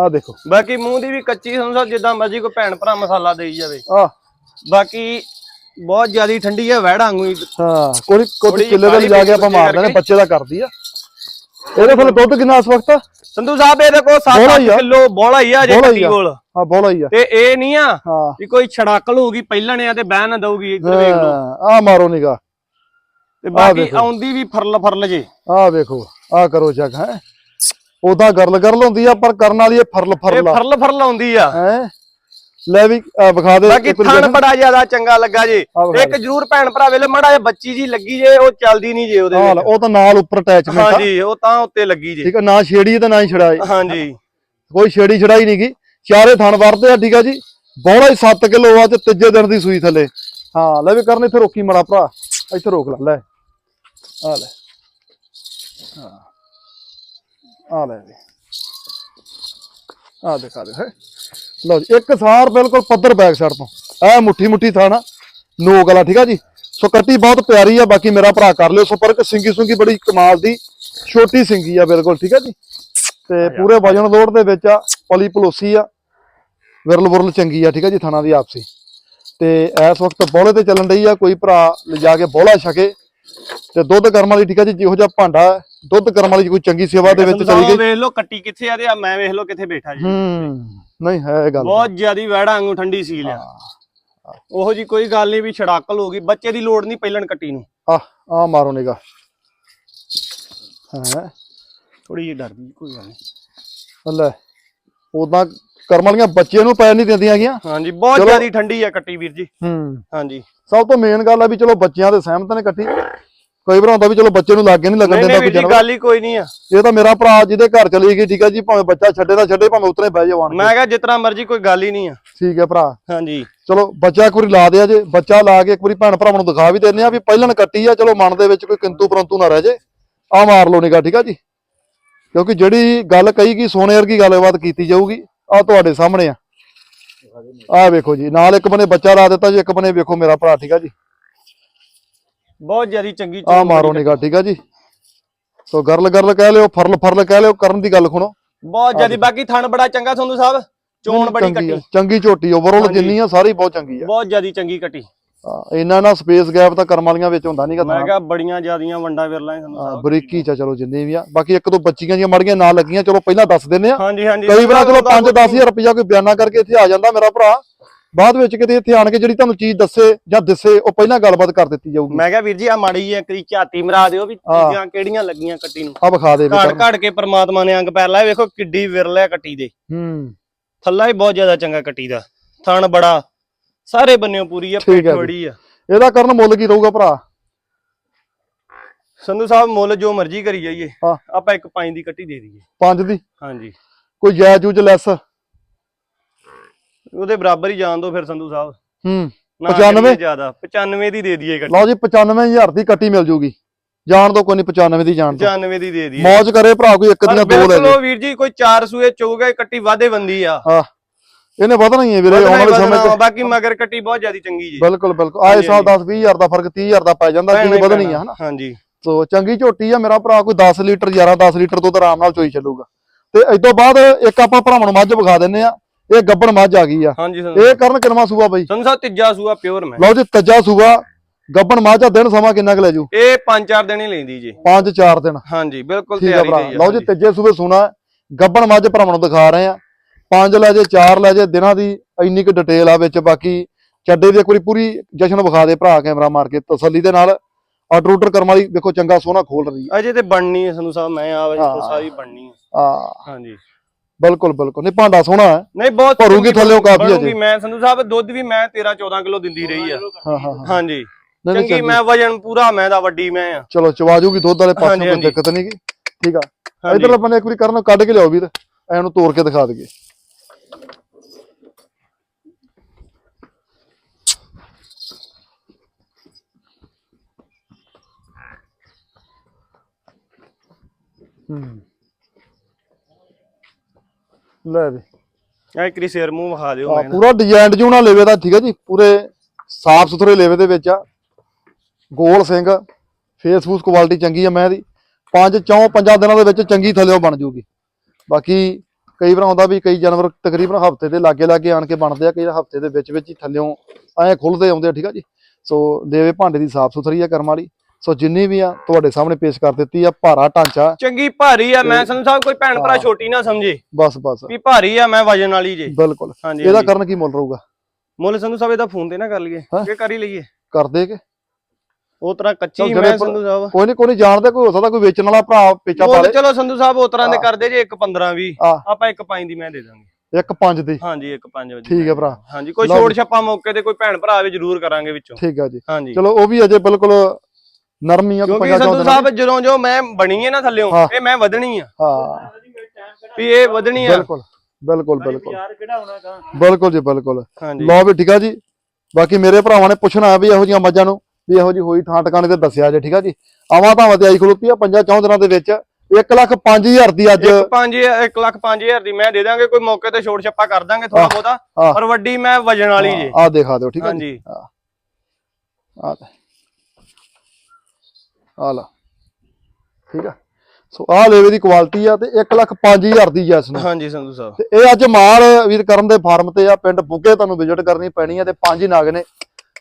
ਆ ਦੇਖੋ। ਬਾਕੀ ਮੂੰਹ ਦੀ ਵੀ ਕੱਚੀ ਸੰਧੂ ਸਾਹਿਬ ਜਿੱਦਾਂ ਮਰਜ਼ੀ ਕੋਈ ਭੈਣ ਭਰਾ ਮਸਾਲਾ ਦੇਈ ਜਾਵੇ। ਆ ਬਾਕੀ ਬਹੁਤ ਜ਼ਿਆਦੀ ਠੰਡੀ ਆ ਵਹਿੜਾ ਵਾਂਗੂ ਹੀ। ਕੋਈ ਕੋਈ ਕਿੱਲੇ ਦਾ ਲਿਜਾ ਕੇ ਆਪਾਂ ਮਾਰ ਕਰਕੇ। ਬੱਚੇ ਦਾ ਕਰਦੀ ਆ। ਇਹਦੇ ਕੋਲ ਦੁੱਧ ਕਿੰਨਾ ਇਸ ਵਕਤ? ਸੰਧੂ ਸਾਹਿਬ ਇਹਦੇ ਕੋਲ ਬੋਲਾ ਹੀ 7 ਆ। ਕਿਲੋ ਬੋਲਾ ਹੀ ਆ ਜੇ ਕੱਟੀ। ਕੋਲ। ਹਾਂ ਬੋਲਾ ਹੀ ਆ। ਤੇ ਇਹ ਨਹੀਂ ਆ ਵੀ ਕੋਈ ਛੜਾਕਲ ਹੋਊਗੀ ਪਹਿਲਣ ਆ ਤੇ ਬਹਿ ਨਾ ਦਊਗੀ ਇੱਧਰ ਵੇਖ ਲਓ। ਆ ਮਾਰੋ ਨਿਗਾ ਤੇ ਬਾਕੀ। ਆਉਂਦੀ ਵੀ ਫਰਲ ਫਰਲ ਜੇ। ਆ ਵੇਖੋ ਆ ਕਰੋ ਚੈੱਕ ਹੈ। ਉਦਾਂ ਗਰਲ ਗਰਲ ਹੁੰਦੀ ਆ ਪਰ ਕਰਨ ਵਾਲੀ ਇਹ ਫਰਲ ਇਹ ਫਰਲ। ਆ ਫਰਲ ਫਰਲ ਆਉਂਦੀ ਆ। ਹੈ? ਲੈ ਵੀ ਵਿਖਾ ਦੇ ਬਾਕੀ ਥਣ। ਬੜਾ ਜ਼ਿਆਦਾ ਚੰਗਾ ਲੱਗਾ ਜੇ। ਇੱਕ ਜ਼ਰੂਰ ਭੈਣ ਭਰਾ ਵੇਲੇ ਮੜਾ ਜਿਹਾ ਬੱਚੀ ਜੀ ਲੱਗੀ ਜੇ ਉਹ ਚੱਲਦੀ ਨਹੀਂ ਜੇ ਉਹਦੇ ਹਾਂ, ਵਿੱਚ। ਉਹ ਤਾਂ ਨਾਲ ਉੱਪਰ ਅਟੈਚਮੈਂਟ ਹਾਂਜੀ ਉਹ ਤਾਂ ਉੱਤੇ ਲੱਗੀ ਜੇ। ਠੀਕ ਆ ਨਾ ਛੇੜੀ ਤੇ ਨਾ ਹੀ ਛੜਾਈ। ਹਾਂਜੀ। ਕੋਈ ਛੇੜੀ ਛੜਾਈ ਨਹੀਂਗੀ ਚਾਰੇ ਥਣ ਵਰਦੇ ਆ ਠੀਕ ਆ ਜੀ। ਬੋਲਾ ਹੀ 7 ਕਿਲੋ ਆ ਤੇ ਤੀਜੇ ਦਿਨ ਦੀ ਸੂਈ ਥੱਲੇ। ਹਾਂ ਲੈ ਵੀ ਕਰਨ ਇੱਥੇ ਰੋਕੀ ਮੜਾ ਭਰਾ। ਇੱਥੇ ਰੋਕ ਲੈ ਲੈ। ਆ ਲੈ। ਹਾਂ। ਆ ਲੈ ਆ ਦਿਖਾ ਦੇ ਹੈ। ਲਓ ਜੀ ਇੱਕ ਸਾਰ ਬਿਲਕੁਲ ਪੱਧਰ ਬੈਕ ਸਾਈਡ ਤੋਂ। ਐ ਮੁੱਠੀ ਮੁੱਠੀ ਥਾਣਾ ਨੋਕ ਵਾਲਾ ਠੀਕ ਆ ਜੀ? ਸੋ ਕੱਟੀ ਬਹੁਤ ਪਿਆਰੀ ਆ ਬਾਕੀ ਮੇਰਾ ਭਰਾ ਕਰ ਲਿਓ ਸੰਪਰਕ। ਸਿੰਗੀ ਸੁੰਗੀ ਬੜੀ ਕਮਾਲ ਦੀ ਛੋਟੀ ਸਿੰਗੀ ਆ ਬਿਲਕੁਲ ਠੀਕ ਆ ਜੀ? ਤੇ ਪੂਰੇ ਵਜਨ ਲੋਡ ਦੇ ਵਿੱਚ ਆ ਪਲੀ ਪਲੋਸੀ ਆ ਵਿਰਲ ਵਿਰਲ ਚੰਗੀ ਆ ਠੀਕ ਆ ਜੀ ਥਾਣਾ ਦੀ ਆਪਸੀ। ਤੇ ਇਸ ਵਕਤ ਬੋਲੇ ਤੇ ਚੱਲਣ ਰਹੀ ਆ ਕੋਈ ਭਰਾ ਲਿਜਾ ਕੇ ਬੋਲਾ ਛਕੇ। ਤੇ ਦੁੱਧ ਕਰਮ ਵਾਲੀ ਠੀਕ ਆ ਜੀ ਜਿਹੋ ਜਿਹਾ ਭਾਂਡਾ ਦੁੱਧ ਕਰਮ ਵਾਲੀ ਕੋਈ ਚੰਗੀ ਸੇਵਾ ਦੇ ਵਿੱਚ ਚਲੀ ਗਈ। ਵੇਖ ਲਓ ਕੱਟੀ ਕਿੱਥੇ ਆ ਤੇ ਆ ਮੈਂ ਵੇਖ ਲਓ ਕਿੱਥੇ ਬੈਠਾ ਜੀ। ਹੂੰ। ਨਹੀਂ ਹੈ ਇਹ ਗੱਲ ਬਹੁਤ ਜ਼ਿਆਦੀ ਵਹਿੜਾ ਵਾਂਗੂ ਠੰਡੀ ਸੀਲ ਆ ਉਹੋ ਜੀ ਕੋਈ ਗੱਲ ਨਹੀਂ ਵੀ ਛੜਾਕਲ ਹੋਗੀ ਬੱਚੇ ਦੀ ਲੋੜ ਨਹੀਂ ਪਹਿਲਣ ਕੱਟੀ ਨੂੰ। ਆ ਆ ਮਾਰੋ ਨਿਗਾ ਹਾਂ? ਥੋੜੀ ਜਿਹੀ ਡਰਦੀ ਕੋਈ ਗੱਲ ਨਹੀਂ। ਲੈ ਉਦਾਂ ਕਰਮ ਵਾਲੀਆਂ ਬੱਚੇ ਨੂੰ ਪੈ ਨਹੀਂ ਦਿੰਦੀਆਂ ਗੀਆਂ ਹਾਂਜੀ ਬਹੁਤ। ਜ਼ਿਆਦੀ ਠੰਡੀ ਆ ਕੱਟੀ ਵੀਰ ਜੀ। ਹੂੰ। ਹਾਂਜੀ। ਸਭ ਤੋਂ ਮੇਨ ਗੱਲ ਆ ਵੀ ਚਲੋ ਬੱਚਿਆਂ ਦੇ ਸਹਿਮਤ ਨੇ ਇਕੱਠੀ ਕਈ ਵਾਰ ਹੁੰਦਾ ਵੀ ਚਲੋ ਬੱਚੇ ਨੂੰ ਲਾਗੇ ਨਹੀਂ ਲੱਗਣ ਦਿੰਦਾ ਕੋਈ ਵੀਰ ਜੀ ਜਾਨਵਰ ਗੱਲ ਹੀ ਕੋਈ ਨਹੀਂ ਆ। ਇਹ ਤਾਂ ਮੇਰਾ ਭਰਾ ਜਿਹਦੇ ਘਰ ਚਲੀ ਗਈ ਠੀਕ ਆ ਜੀ ਭਾਵੇਂ ਬੱਚਾ ਛੱਡੇ ਨਾ ਛੱਡੇ ਭਾਵੇਂ ਉਤਰੇ ਬਹਿ ਜਾਵਾਂ ਮੈਂ ਕਿਹਾ ਜਿਤਨਾ ਮਰਜ਼ੀ ਕੋਈ ਗੱਲ ਹੀ ਨਹੀਂ ਆ। ਠੀਕ ਹੈ ਭਰਾ। ਹਾਂਜੀ। ਚਲੋ ਬੱਚਾ ਇੱਕ ਵਾਰੀ ਲਾ ਦਿਆ ਜੇ। ਬੱਚਾ ਲਾ ਕੇ ਇੱਕ ਵਾਰੀ ਭੈਣ ਭਰਾਵਾਂ ਨੂੰ ਦਿਖਾ ਵੀ ਦਿੰਦੇ ਆ ਵੀ ਪਹਿਲਣ ਕੱਟੀ ਆ ਚਲੋ ਮਨ ਦੇ ਵਿੱਚ ਕੋਈ ਕਿੰਤੂ ਪਰੰਤੂ ਨਾ ਰਹਿ ਜੇ। ਆ ਮਾਰ ਲਓ ਨਿਗਾ ਠੀਕ ਆ ਜੀ। ਕਿਉਂਕਿ ਜਿਹੜੀ ਗੱਲ ਕਹੀ ਗਈ ਸੋਨੇ ਵਰਗੀ ਗੱਲਬਾਤ ਕੀਤੀ ਜਾਊਗੀ ਆ ਤੁਹਾਡੇ ਸਾਹਮਣੇ ਆ। ਆ ਵੇਖੋ ਜੀ ਨਾਲ ਇੱਕ ਬਨੇ ਬੱਚਾ ਲਾ ਦਿੱਤਾ ਜੀ ਇੱਕ ਬਨੇ ਵੇਖੋ ਮੇਰਾ ਭਰਾ ਠੀਕ ਆ ਜੀ। ਬਹੁਤ ਜ਼ਿਆਦੀ ਚੰਗੀ ਆ ਮਾਰੋ ਨਿਗਾ ਠੀਕ ਆ ਜੀ। ਸੋ ਗਰਲ ਗਰਲ ਕਹਿ ਲਿਓ ਫਰਲ ਫਰਲ ਕਹਿ ਲਿਓ ਕਰਨ ਦੀ ਗੱਲ ਸੁਣੋ। ਬਹੁਤ ਜ਼ਿਆਦੀ ਬਾਕੀ ਥਣ ਬੜਾ ਚੰਗਾ ਸੰਧੂ ਸਾਹਿਬ। ਚੋਣ ਬੜੀ ਕੱਟੀ ਚੰਗੀ ਝੋਟੀ ਓਵਰਆਲ। ਜਿੰਨੀ ਆ ਸਾਰੀ ਬਹੁਤ ਚੰਗੀ ਆ। ਬਹੁਤ ਜ਼ਿਆਦੀ ਚੰਗੀ ਕੱਟੀ ਹਾਂ, ਇੰਨਾ ਨਾ ਸਪੇਸ ਗੈਪ ਤਾਂ ਕਰਮ ਵਾਲੀਆਂ ਵਿੱਚ ਹੁੰਦਾ ਨਹੀਂਗਾ ਮੈਂ ਕਿਹਾ ਬੜੀਆਂ ਜ਼ਿਆਦੀਆਂ ਵੰਡਾ ਵਿਰਲਾ ਸਾਹਿਬ। ਬਰੀਕੀ ਚ ਚਲੋ ਜਿੰਨੀ ਵੀ ਆ। ਬਾਕੀ ਇੱਕ ਦੋ ਬੱਚੀਆਂ ਦੀਆਂ ਮੜੀਆਂ ਨਾਲ ਲੱਗੀਆਂ ਚਲੋ ਪਹਿਲਾਂ ਦੱਸ ਦਿੰਨੇ ਆ। ਹਾਂਜੀ ਹਾਂਜੀ। ਕਈ ਵਾਰ ਚਲੋ ਉਹਦਾ 5-10000 ਰੁਪਇਆ ਕੋਈ ਬਿਆਨਾ ਕਰਕੇ ਇੱਥੇ ਆ ਜਾਂਦਾ ਮੇਰਾ ਭਰਾ। ਬਾਅਦ ਵਿੱਚ ਕਿਤੇ ਇੱਥੇ ਆਣ ਕੇ ਜਿਹੜੀ ਤੁਹਾਨੂੰ ਚੀਜ਼ ਦੱਸੇ ਜਾਂ ਦਿਸੇ ਉਹ ਪਹਿਲਾਂ ਗੱਲਬਾਤ ਕਰ ਦਿੱਤੀ ਜਾਊਗੀ। ਮੈਂ ਕਿਹਾ ਵੀਰ ਜੀ ਆ ਮਾੜੀ ਇੱਕ ਦੀ ਝਾਤੀ ਮਰਾ ਦਿਓ ਵੀ। ਚੀਜ਼ਾਂ ਕਿਹੜੀਆਂ ਲੱਗੀਆਂ ਕੱਟੀ ਨੂੰ। ਆ ਵਿਖਾ ਦੇ ਘੜ। ਘੜ ਕੇ ਪ੍ਰਮਾਤਮਾ ਨੇ ਅੰਗ ਪੈਰ ਲਾਏ ਵੇਖੋ ਕਿੱਡੀ ਵਿਰਲ ਹੈ ਕੱਟੀ ਦੇ। ਹੂੰ। ਥੱਲਾ ਹੀ ਬਹੁਤ ਜ਼ਿਆਦਾ ਚੰਗਾ ਕੱਟੀ ਦਾ। ਥਣ ਬੜਾ ਸਾਰੇ ਬੰਨਿਓ ਪੂਰੀ ਆ ਜੀ। ਬੜੀ ਆ। ਇਹਦਾ ਕਰਨ ਮੁੱਲ ਕੀ ਰਹੂਗਾ ਭਰਾ? ਸੰਧੂ ਸਾਹਿਬ ਮੁੱਲ ਜੋ ਮਰਜ਼ੀ ਕਰੀ ਜਾਈਏ। ਆਪਾਂ ਇੱਕ ਪੰਜ ਦੀ ਕੱਟੀ ਦੇ ਦਈਏ। ਪੰਜ ਦੀ? ਹਾਂਜੀ। ਕੋਈ ਜਾਇਜ਼ ਜੂਜ ਲੈਸ? ਉਹਦੇ ਬਰਾਬਰ ਹੀ ਜਾਣ ਦੋ ਫਿਰ ਸੰਧੂ ਸਾਹਿਬ। ਹੂੰ ਨਾ 95? ਕਰੀਏ ਜ਼ਿਆਦਾ 95 ਦੀ ਦੇ ਦਈਏ ਕੱਟੀ ਲਓ ਜੀ 95000 ਦੀ ਕੱਟੀ ਮਿਲ ਜੂਗੀ। ਜਾਣ ਦੋ ਕੋਈ ਨਹੀਂ 95 ਦੀ ਜਾਣ ਦੋ। 95 ਦੀ ਦੇ ਦਈਏ। ਮੌਜ ਕਰੇ ਭਰਾ ਕੋਈ ਇੱਕ ਦੀਆਂ ਦੋ ਲੈ ਉਹ ਵੀਰ ਜੀ ਕੋਈ ਚਾਰ ਸੂਏ ਚੋਗਾ ਕੱਟੀ ਵਾਦੇ ਬੰਦੀ ਆ। ਇਹਨੇ ਵਧਣਾ ਹੀ ਹੈ ਵੀਰੇ ਆਉਣ ਹੀ ਵਾਲੇ ਸਮੇਂ 'ਚ। ਬਾਕੀ ਮਗਰ ਕੱਟੀ ਬਹੁਤ ਜ਼ਿਆਦੀ ਚੰਗੀ ਜੀ। ਬਿਲਕੁਲ ਬਿਲਕੁਲ। ਆਏ ਸਾਲ 10 20000 ਦਾ ਫ਼ਰਕ 30000 ਦਾ ਪੈ ਜਾਂਦਾ ਕਿੰਨੀ ਹੀ ਵਧਣੀ ਆ। ਹਨਾ? ਹਾਂਜੀ। ਸੋ ਚੰਗੀ ਝੋਟੀ ਆ ਮੇਰਾ ਭਰਾ ਕੋਈ 10 ਲੀਟਰ 11 10 ਲੀਟਰ ਤੋਂ ਤਾਂ ਆਰਾਮ ਨਾਲ ਚੋਈ ਚੱਲੂਗਾ। ਤੇ ਇਸ ਤੋਂ ਬਾਅਦ ਇੱਕ ਆਪਾਂ ਭਰਾਵਾਂ ਨੂੰ ਮੱਝ ਵਿਖਾ ਦਿੰਨੇ ਆ। ਇਹ ਗੱਬਣ ਮੱਝ ਆ ਗਈ ਆ। ਹਾਂਜੀ ਸੰਧੂ ਇਹ ਕਰਨ ਕਿਨਵਾ ਸੂਆ ਬਾਈ? ਸੰਧੂ ਸਾਹਿਬ ਤੀਜਾ ਸੂਆ ਪਿਓਰ ਮੈਂ। ਲਓ ਜੀ ਤੱਜਾ ਸੂਆ। ਗੱਬਣ ਮੱਝ ਆ ਦਿਨ ਸਮਾਂ ਕਿੰਨਾ ਕੁ ਲੈ ਜੂ? ਇਹ 5-4 ਦਿਨ ਹੀ ਲੈਂਦੀ ਜੀ। 5-4 ਦਿਨ। ਹਾਂਜੀ ਬਿਲਕੁਲ ਤਿਆਰੀ ਹੀ ਆ। ਲਓ ਜੀ ਤੀਜੇ ਸੂਬੇ ਸੁਣਾ। ਗੱਬਣ ਮੱਝ ਭਰਾਵਾਂ ਨੂੰ ਦਿਖਾ ਰਹੇ ਆ। ਪੰਜ ਲੈ ਜੇ ਚਾਰ ਲੈ ਜੇ ਦਿਨਾਂ ਦੀ ਇੰਨੀ ਕੁ ਡਿਟੇਲ ਆ ਵਿੱਚ। ਬਾਕੀ ਚੱਡੇ ਦੀ ਇੱਕ ਵਾਰੀ ਪੂਰੀ ਜਸ਼ਨ ਵਿਖਾ ਦੇ ਭਰਾ ਕੈਮਰਾ ਮਾਰ ਕੇ। ਤਸੱਲੀ ਦੇ ਨਾਲ ਆਰਡਰ ਆਰਡਰ ਕਰਮ ਵਾਲੀ ਵੇਖੋ ਚੰਗਾ ਸੋਹਣਾ ਖੋਲ ਰਹੀ ਅਜੇ ਤੇ ਬਣਨੀ ਹੈ ਸੰਧੂ ਸਾਹਿਬ ਮੈਂ ਆ ਵੇ ਹਾਂ। ਸਾਰੀ ਬਣਨੀ ਹੈ। ਆ ਹਾਂਜੀ। ਬਿਲਕੁਲ ਬਿਲਕੁਲ। ਨਹੀਂ ਭਾਂਡਾ ਸੋਹਣਾ ਹੈ। ਨਹੀਂ ਬਹੁਤ ਭਰੂਗੀ ਥੱਲਿਓਂ ਕਾਫੀ ਬਣੂਗੀ। ਅਜੇ। ਮੈਂ ਸੰਧੂ ਸਾਹਿਬ ਦੁੱਧ ਵੀ ਮੈਂ 13 14 ਕਿਲੋ ਦਿੰਦੀ ਰਹੀ ਆ। ਹਾਂ ਹਾਂ ਹਾਂ। ਹਾਂਜੀ। ਚੰਗੀ ਮੈਂ ਵਜਨ ਪੂਰਾ ਮੈਂ ਦਾ ਵੱਡੀ ਮੈਂ ਆ। ਚਲੋ ਚਵਾ ਜੂਗੀ ਦੁੱਧ ਵਾਲੇ ਪਾਸੇ ਕੋਈ। ਦਿੱਕਤ ਨਹੀਂ ਗੀ। ਠੀਕ ਆ। ਹਾਂਜੀ। ਇਧਰ ਬੰਨੇ ਇੱਕ ਵਾਰੀ ਕਰਨ ਕੱਢ ਕੇ ਲਿਆਓ ਵੀਰ ਐਨੂੰ ਤੋੜ ਕੇ ਦਿਖਾ ਦਈਏ। ਹੂੰ। ਲੈ ਵੀ। ਆ ਇੱਕ ਰੀ ਸਿਰ ਮੂੰਹ ਵਿਖਾ ਦਿਓ ਆ ਮੈਂ ਪੂਰਾ ਡਿਜ਼ਾਈਨ ਜੂਣਾ ਲੇਵੇ ਦਾ ਠੀਕ ਹੈ ਜੀ ਪੂਰੇ ਸਾਫ਼ ਸੁਥਰੇ ਲੇਵੇ ਦੇ ਵਿੱਚ ਆ। ਗੋਲ ਸਿੰਘ ਫੇਸਬੁੱਕ ਕੁਆਲਿਟੀ ਚੰਗੀ ਆ ਮੈਂ ਦੀ। ਪੰਜ ਚੌਂ ਪੰਜਾਂ ਦਿਨਾਂ ਦੇ ਵਿੱਚ ਚੰਗੀ ਥੱਲਿਓ ਬਣ ਜੂਗੀ। ਬਾਕੀ ਕਈ ਵਾਰ ਆਉਂਦਾ ਵੀ ਕਈ ਜਾਨਵਰ ਤਕਰੀਬਨ ਹਫ਼ਤੇ ਦੇ ਲਾਗੇ ਲਾਗੇ ਆਣ ਕੇ ਬਣਦੇ ਆ ਕਈ ਹਫ਼ਤੇ ਦੇ ਵਿੱਚ ਵਿੱਚ ਹੀ ਥੱਲਿਓਂ ਐ ਖੁੱਲਦੇ ਆਉਂਦੇ ਆ ਠੀਕ ਆ ਜੀ। ਸੋ ਲੇਵੇ ਭਾਂਡੇ ਦੀ ਸਾਫ਼ ਸੁਥਰੀ ਆ ਕਰਮ ਵਾਲੀ। ਸੋ ਜਿੰਨੀ ਵੀ ਆ ਤੁਹਾਡੇ ਸਾਹਮਣੇ ਪੇਸ਼ ਕਰ ਦਿੱਤੀ ਆ ਭਾਰਾ ਢਾਂਚਾ। ਚੰਗੀ ਭਾਰੀ ਆ ਮੈਂ ਸੰਧੂ ਸਾਹਿਬ ਕੋਈ ਭੈਣ ਭਰਾ ਹਾਂ। ਛੋਟੀ ਨਾ ਸਮਝੇ। ਬਸ ਬਸ। ਵੀ ਭਾਰੀ ਆ ਮੈਂ ਵਜਨ ਵਾਲੀ ਜੇ। ਬਿਲਕੁਲ। ਹਾਂਜੀ ਇਹਦਾ। ਕਰਨ ਕੀ ਮੁੱਲ ਰਹੂਗਾ? ਮੁੱਲ ਸੰਧੂ ਸਾਹਿਬ ਇਹਦਾ ਫੋਨ ਤੇ ਨਾ ਕਰ ਲਈਏ। ਹਾਂ। ਕਿ ਕਰ ਹੀ ਲਈਏ। ਕਰ ਦੇ ਕੇ। ਉਹ ਤਰ੍ਹਾਂ ਕੱਚੀ ਹੀ ਮੈਂ ਸੰਧੂ ਸਾਹਿਬ। ਕੋਈ ਨਹੀਂ ਕੋਈ ਨਹੀਂ ਜਾਣਦਾ ਕੋਈ ਹੋ ਸਕਦਾ ਕੋਈ ਵੇਚਣ ਵਾਲਾ ਭਰਾ ਪੇਚਾ ਮੁੱਲ ਪਾਲੇ ਚਲੋ ਸੰਧੂ ਸਾਹਿਬ ਉਹ ਤਰ੍ਹਾਂ ਦੇ ਹਾਂ। ਕਰਦੇ ਜੇ 1 15 20 ਆ ਆਪਾਂ 1 5 ਦੀ ਮੈਂ ਦੇ ਦਾਂਗੇ। ਇੱਕ ਪੰਜ ਦੀ। ਹਾਂਜੀ 1 5 ਠੀਕ ਹੈ ਭਰਾ। ਹਾਂਜੀ ਕੋਈ ਛੋੜ ਛੱਪਾ ਮੌਕੇ ਤੇ ਕੋਈ ਭੈਣ ਭਰਾ ਵੀ ਜ਼ਰੂਰ ਕਰਾਂਗੇ ਵਿੱਚੋਂ। ਠੀਕ ਆ ਜੀ। ਹਾਂਜੀ। ਚਲੋ ਉਹ ਵੀ ਅਜੇ ਬਿਲਕੁਲ ਨਰਮ ਹੀ ਆ ਕੋਈ ਕਿਉਂਕਿ ਪੰਜਾ ਸੰਧੂ ਸਾਹਿਬ ਜਦੋਂ ਜੋ ਮੈਂ ਬਣੀ ਹੈ ਨਾ ਥੱਲਿਓਂ ਹਾਂ। ਇਹ ਮੈਂ ਵਧਣੀ ਆ। ਹਾਂ। ਵੀ ਇਹ ਵਧਣੀ ਆ। ਬਿਲਕੁਲ ਬਿਲਕੁਲ ਬਿਲਕੁਲ। ਯਾਰ ਕਿਹੜਾ ਹੋਣਾ ਗਾ ਬਿਲਕੁਲ ਜੀ ਬਿਲਕੁਲ। ਲਓ ਵੀ ਠੀਕ ਆ ਜੀ। ਬਾਕੀ ਮੇਰੇ ਭਰਾਵਾਂ ਨੇ ਪੁੱਛਣਾ ਹੈ ਵੀ ਇਹੋ ਜੀਆਂ ਮੱਝਾਂ ਨੂੰ ਵੀ ਇਹੋ ਜੀ ਹੋਈ ਥਾਂ ਟਿਕਾਣੇ ਤੇ ਦੱਸਿਆ ਜੇ ਠੀਕ ਆ ਜੀ। ਆਵਾਂ ਤਾਂ ਵਧ ਆਈ ਖਲੋਤੀ ਆ ਪੰਜਾਂ ਚੌਂ ਦਿਨਾਂ ਦੇ ਵਿੱਚ 1 ਲੱਖ 5000 ਦੀ ਅੱਜ। ਇੱਕ ਪੰਜ ਇੱਕ ਲੱਖ ਪੰਜ ਹਜ਼ਾਰ ਦੀ ਮੈਂ ਦੇ ਦਾਂਗੇ ਕੋਈ ਮੌਕੇ ਤੇ ਛੋੜ ਛੱਪਾ ਕਰ ਦਾਂਗੇ ਥੋੜਾ ਹਾਂ। ਹਾਂ। ਪਰ ਵੱਡੀ ਮੈਂ ਵਜਨ ਵਾਲੀ ਜੇ। ਆ ਦਿਖਾ ਦਿਓ ਠੀਕ ਆ ਜੀ। ਹਾਂਜੀ। ਆ ਆ ਲਾ। ਠੀਕ ਆ? ਸੋ ਆ ਲੇਵੇ ਦੀ ਕੁਆਲਿਟੀ ਆ ਤੇ 1 ਲੱਖ 5000 ਦੀ ਜੈਸ ਨੂੰ ਹਾਂਜੀ ਸੰਧੂ ਸਾਹਿਬ। ਤੇ ਇਹ ਅੱਜ ਮਾਲ ਵੀਰ ਕਰਨ ਦੇ ਫਾਰਮ ਤੇ ਆ ਪਿੰਡ ਬੁੱਗੇ ਤੁਹਾਨੂੰ ਵਿਜ਼ਿਟ ਕਰਨੀ ਪੈਣੀ ਆ ਤੇ ਪੰਜ ਹੀ ਨਗ ਨੇ।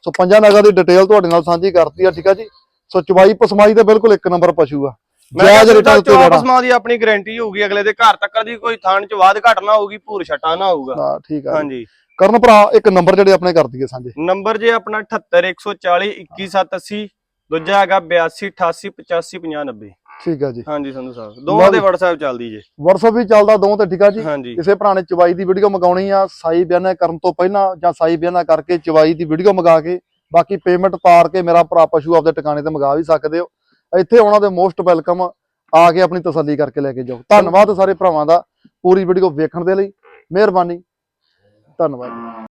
ਸੋ ਪੰਜਾਂ ਨਗਾਂ ਦੀ ਡਿਟੇਲ ਤੁਹਾਡੇ ਨਾਲ ਸਾਂਝੀ ਕਰਤੀ ਆ ਠੀਕ ਆ ਜੀ? ਸੋ ਚਵਾਈ ਪਸਮਾਈ ਤੇ ਬਿਲਕੁਲ ਇੱਕ ਨੰਬਰ ਪਸ਼ੂ ਆ। ਜਾਇਜ਼ ਰੇਟਾਂ ਉੱਤੇ ਲੈਣਾ ਸਮਾ ਦੀ ਆਪਣੀ ਗਾਰੰਟੀ ਹੋਊਗੀ ਅਗਲੇ ਦੇ। ਘਰ ਤੱਕ ਦੀ ਕੋਈ ਥਾਣ ਚ ਵਾਧ ਘਟ ਨਾ ਹੋਊਗੀ ਭੂਰ ਛਟਾ ਨਾ ਹੋਊਗਾ। ਹਾਂ ਠੀਕ ਆ। ਹਾਂਜੀ। ਕਰਨ ਭਰਾ ਇੱਕ ਨੰਬਰ ਜਿਹੜੇ ਆਪਣੇ ਕਰ ਦਈਏ ਸਾਂਝੇ। ਨੰਬਰ ਜੇ ਆਪਣਾ 78140 21780 ਦੂਜਾ ਹੈਗਾ 82 88 85 50 90 ਠੀਕ ਆ ਜੀ। ਹਾਂਜੀ ਸੰਧੂ ਸਾਹਿਬ। ਦੋਵਾਂ ਦੇ WhatsApp ਚੱਲਦੀ ਜੇ। WhatsApp ਵੀ ਚੱਲਦਾ ਦੋ ਤੇ ਠੀਕ ਆ ਜੀ। ਕਿਸੇ ਭਰਾ ਨੇ ਚਵਾਈ ਦੀ ਵੀਡੀਓ ਮੰਗਾਉਣੀ ਆ ਸਾਈ ਬਿਆਨਾ ਕਰਨ ਤੋਂ ਪਹਿਲਾਂ ਜਾਂ ਸਾਈ ਬਿਆਨਾ ਕਰਕੇ ਚਵਾਈ ਦੀ ਵੀਡੀਓ ਮੰਗਾ ਕੇ ਬਾਕੀ ਪੇਮੈਂਟ ਤਾਰ ਕੇ ਮੇਰਾ ਭਰਾ ਪਸ਼ੂ ਆਪਦੇ ਟਿਕਾਣੇ ਤੇ ਮੰਗਾ ਵੀ ਸਕਦੇ ਹੋ। ਇੱਥੇ ਆਉਣਾ ਦੇ ਮੋਸਟ ਵੈਲਕਮ ਆ ਕੇ ਆਪਣੀ ਤਸੱਲੀ ਕਰਕੇ ਲੈ ਕੇ ਜਾਓ। ਧੰਨਵਾਦ ਸਾਰੇ ਭਰਾਵਾਂ ਦਾ ਪੂਰੀ ਵੀਡੀਓ ਵੇਖਣ ਦੇ ਲਈ। ਮਿਹਰਬਾਨੀ। ਧੰਨਵਾਦ।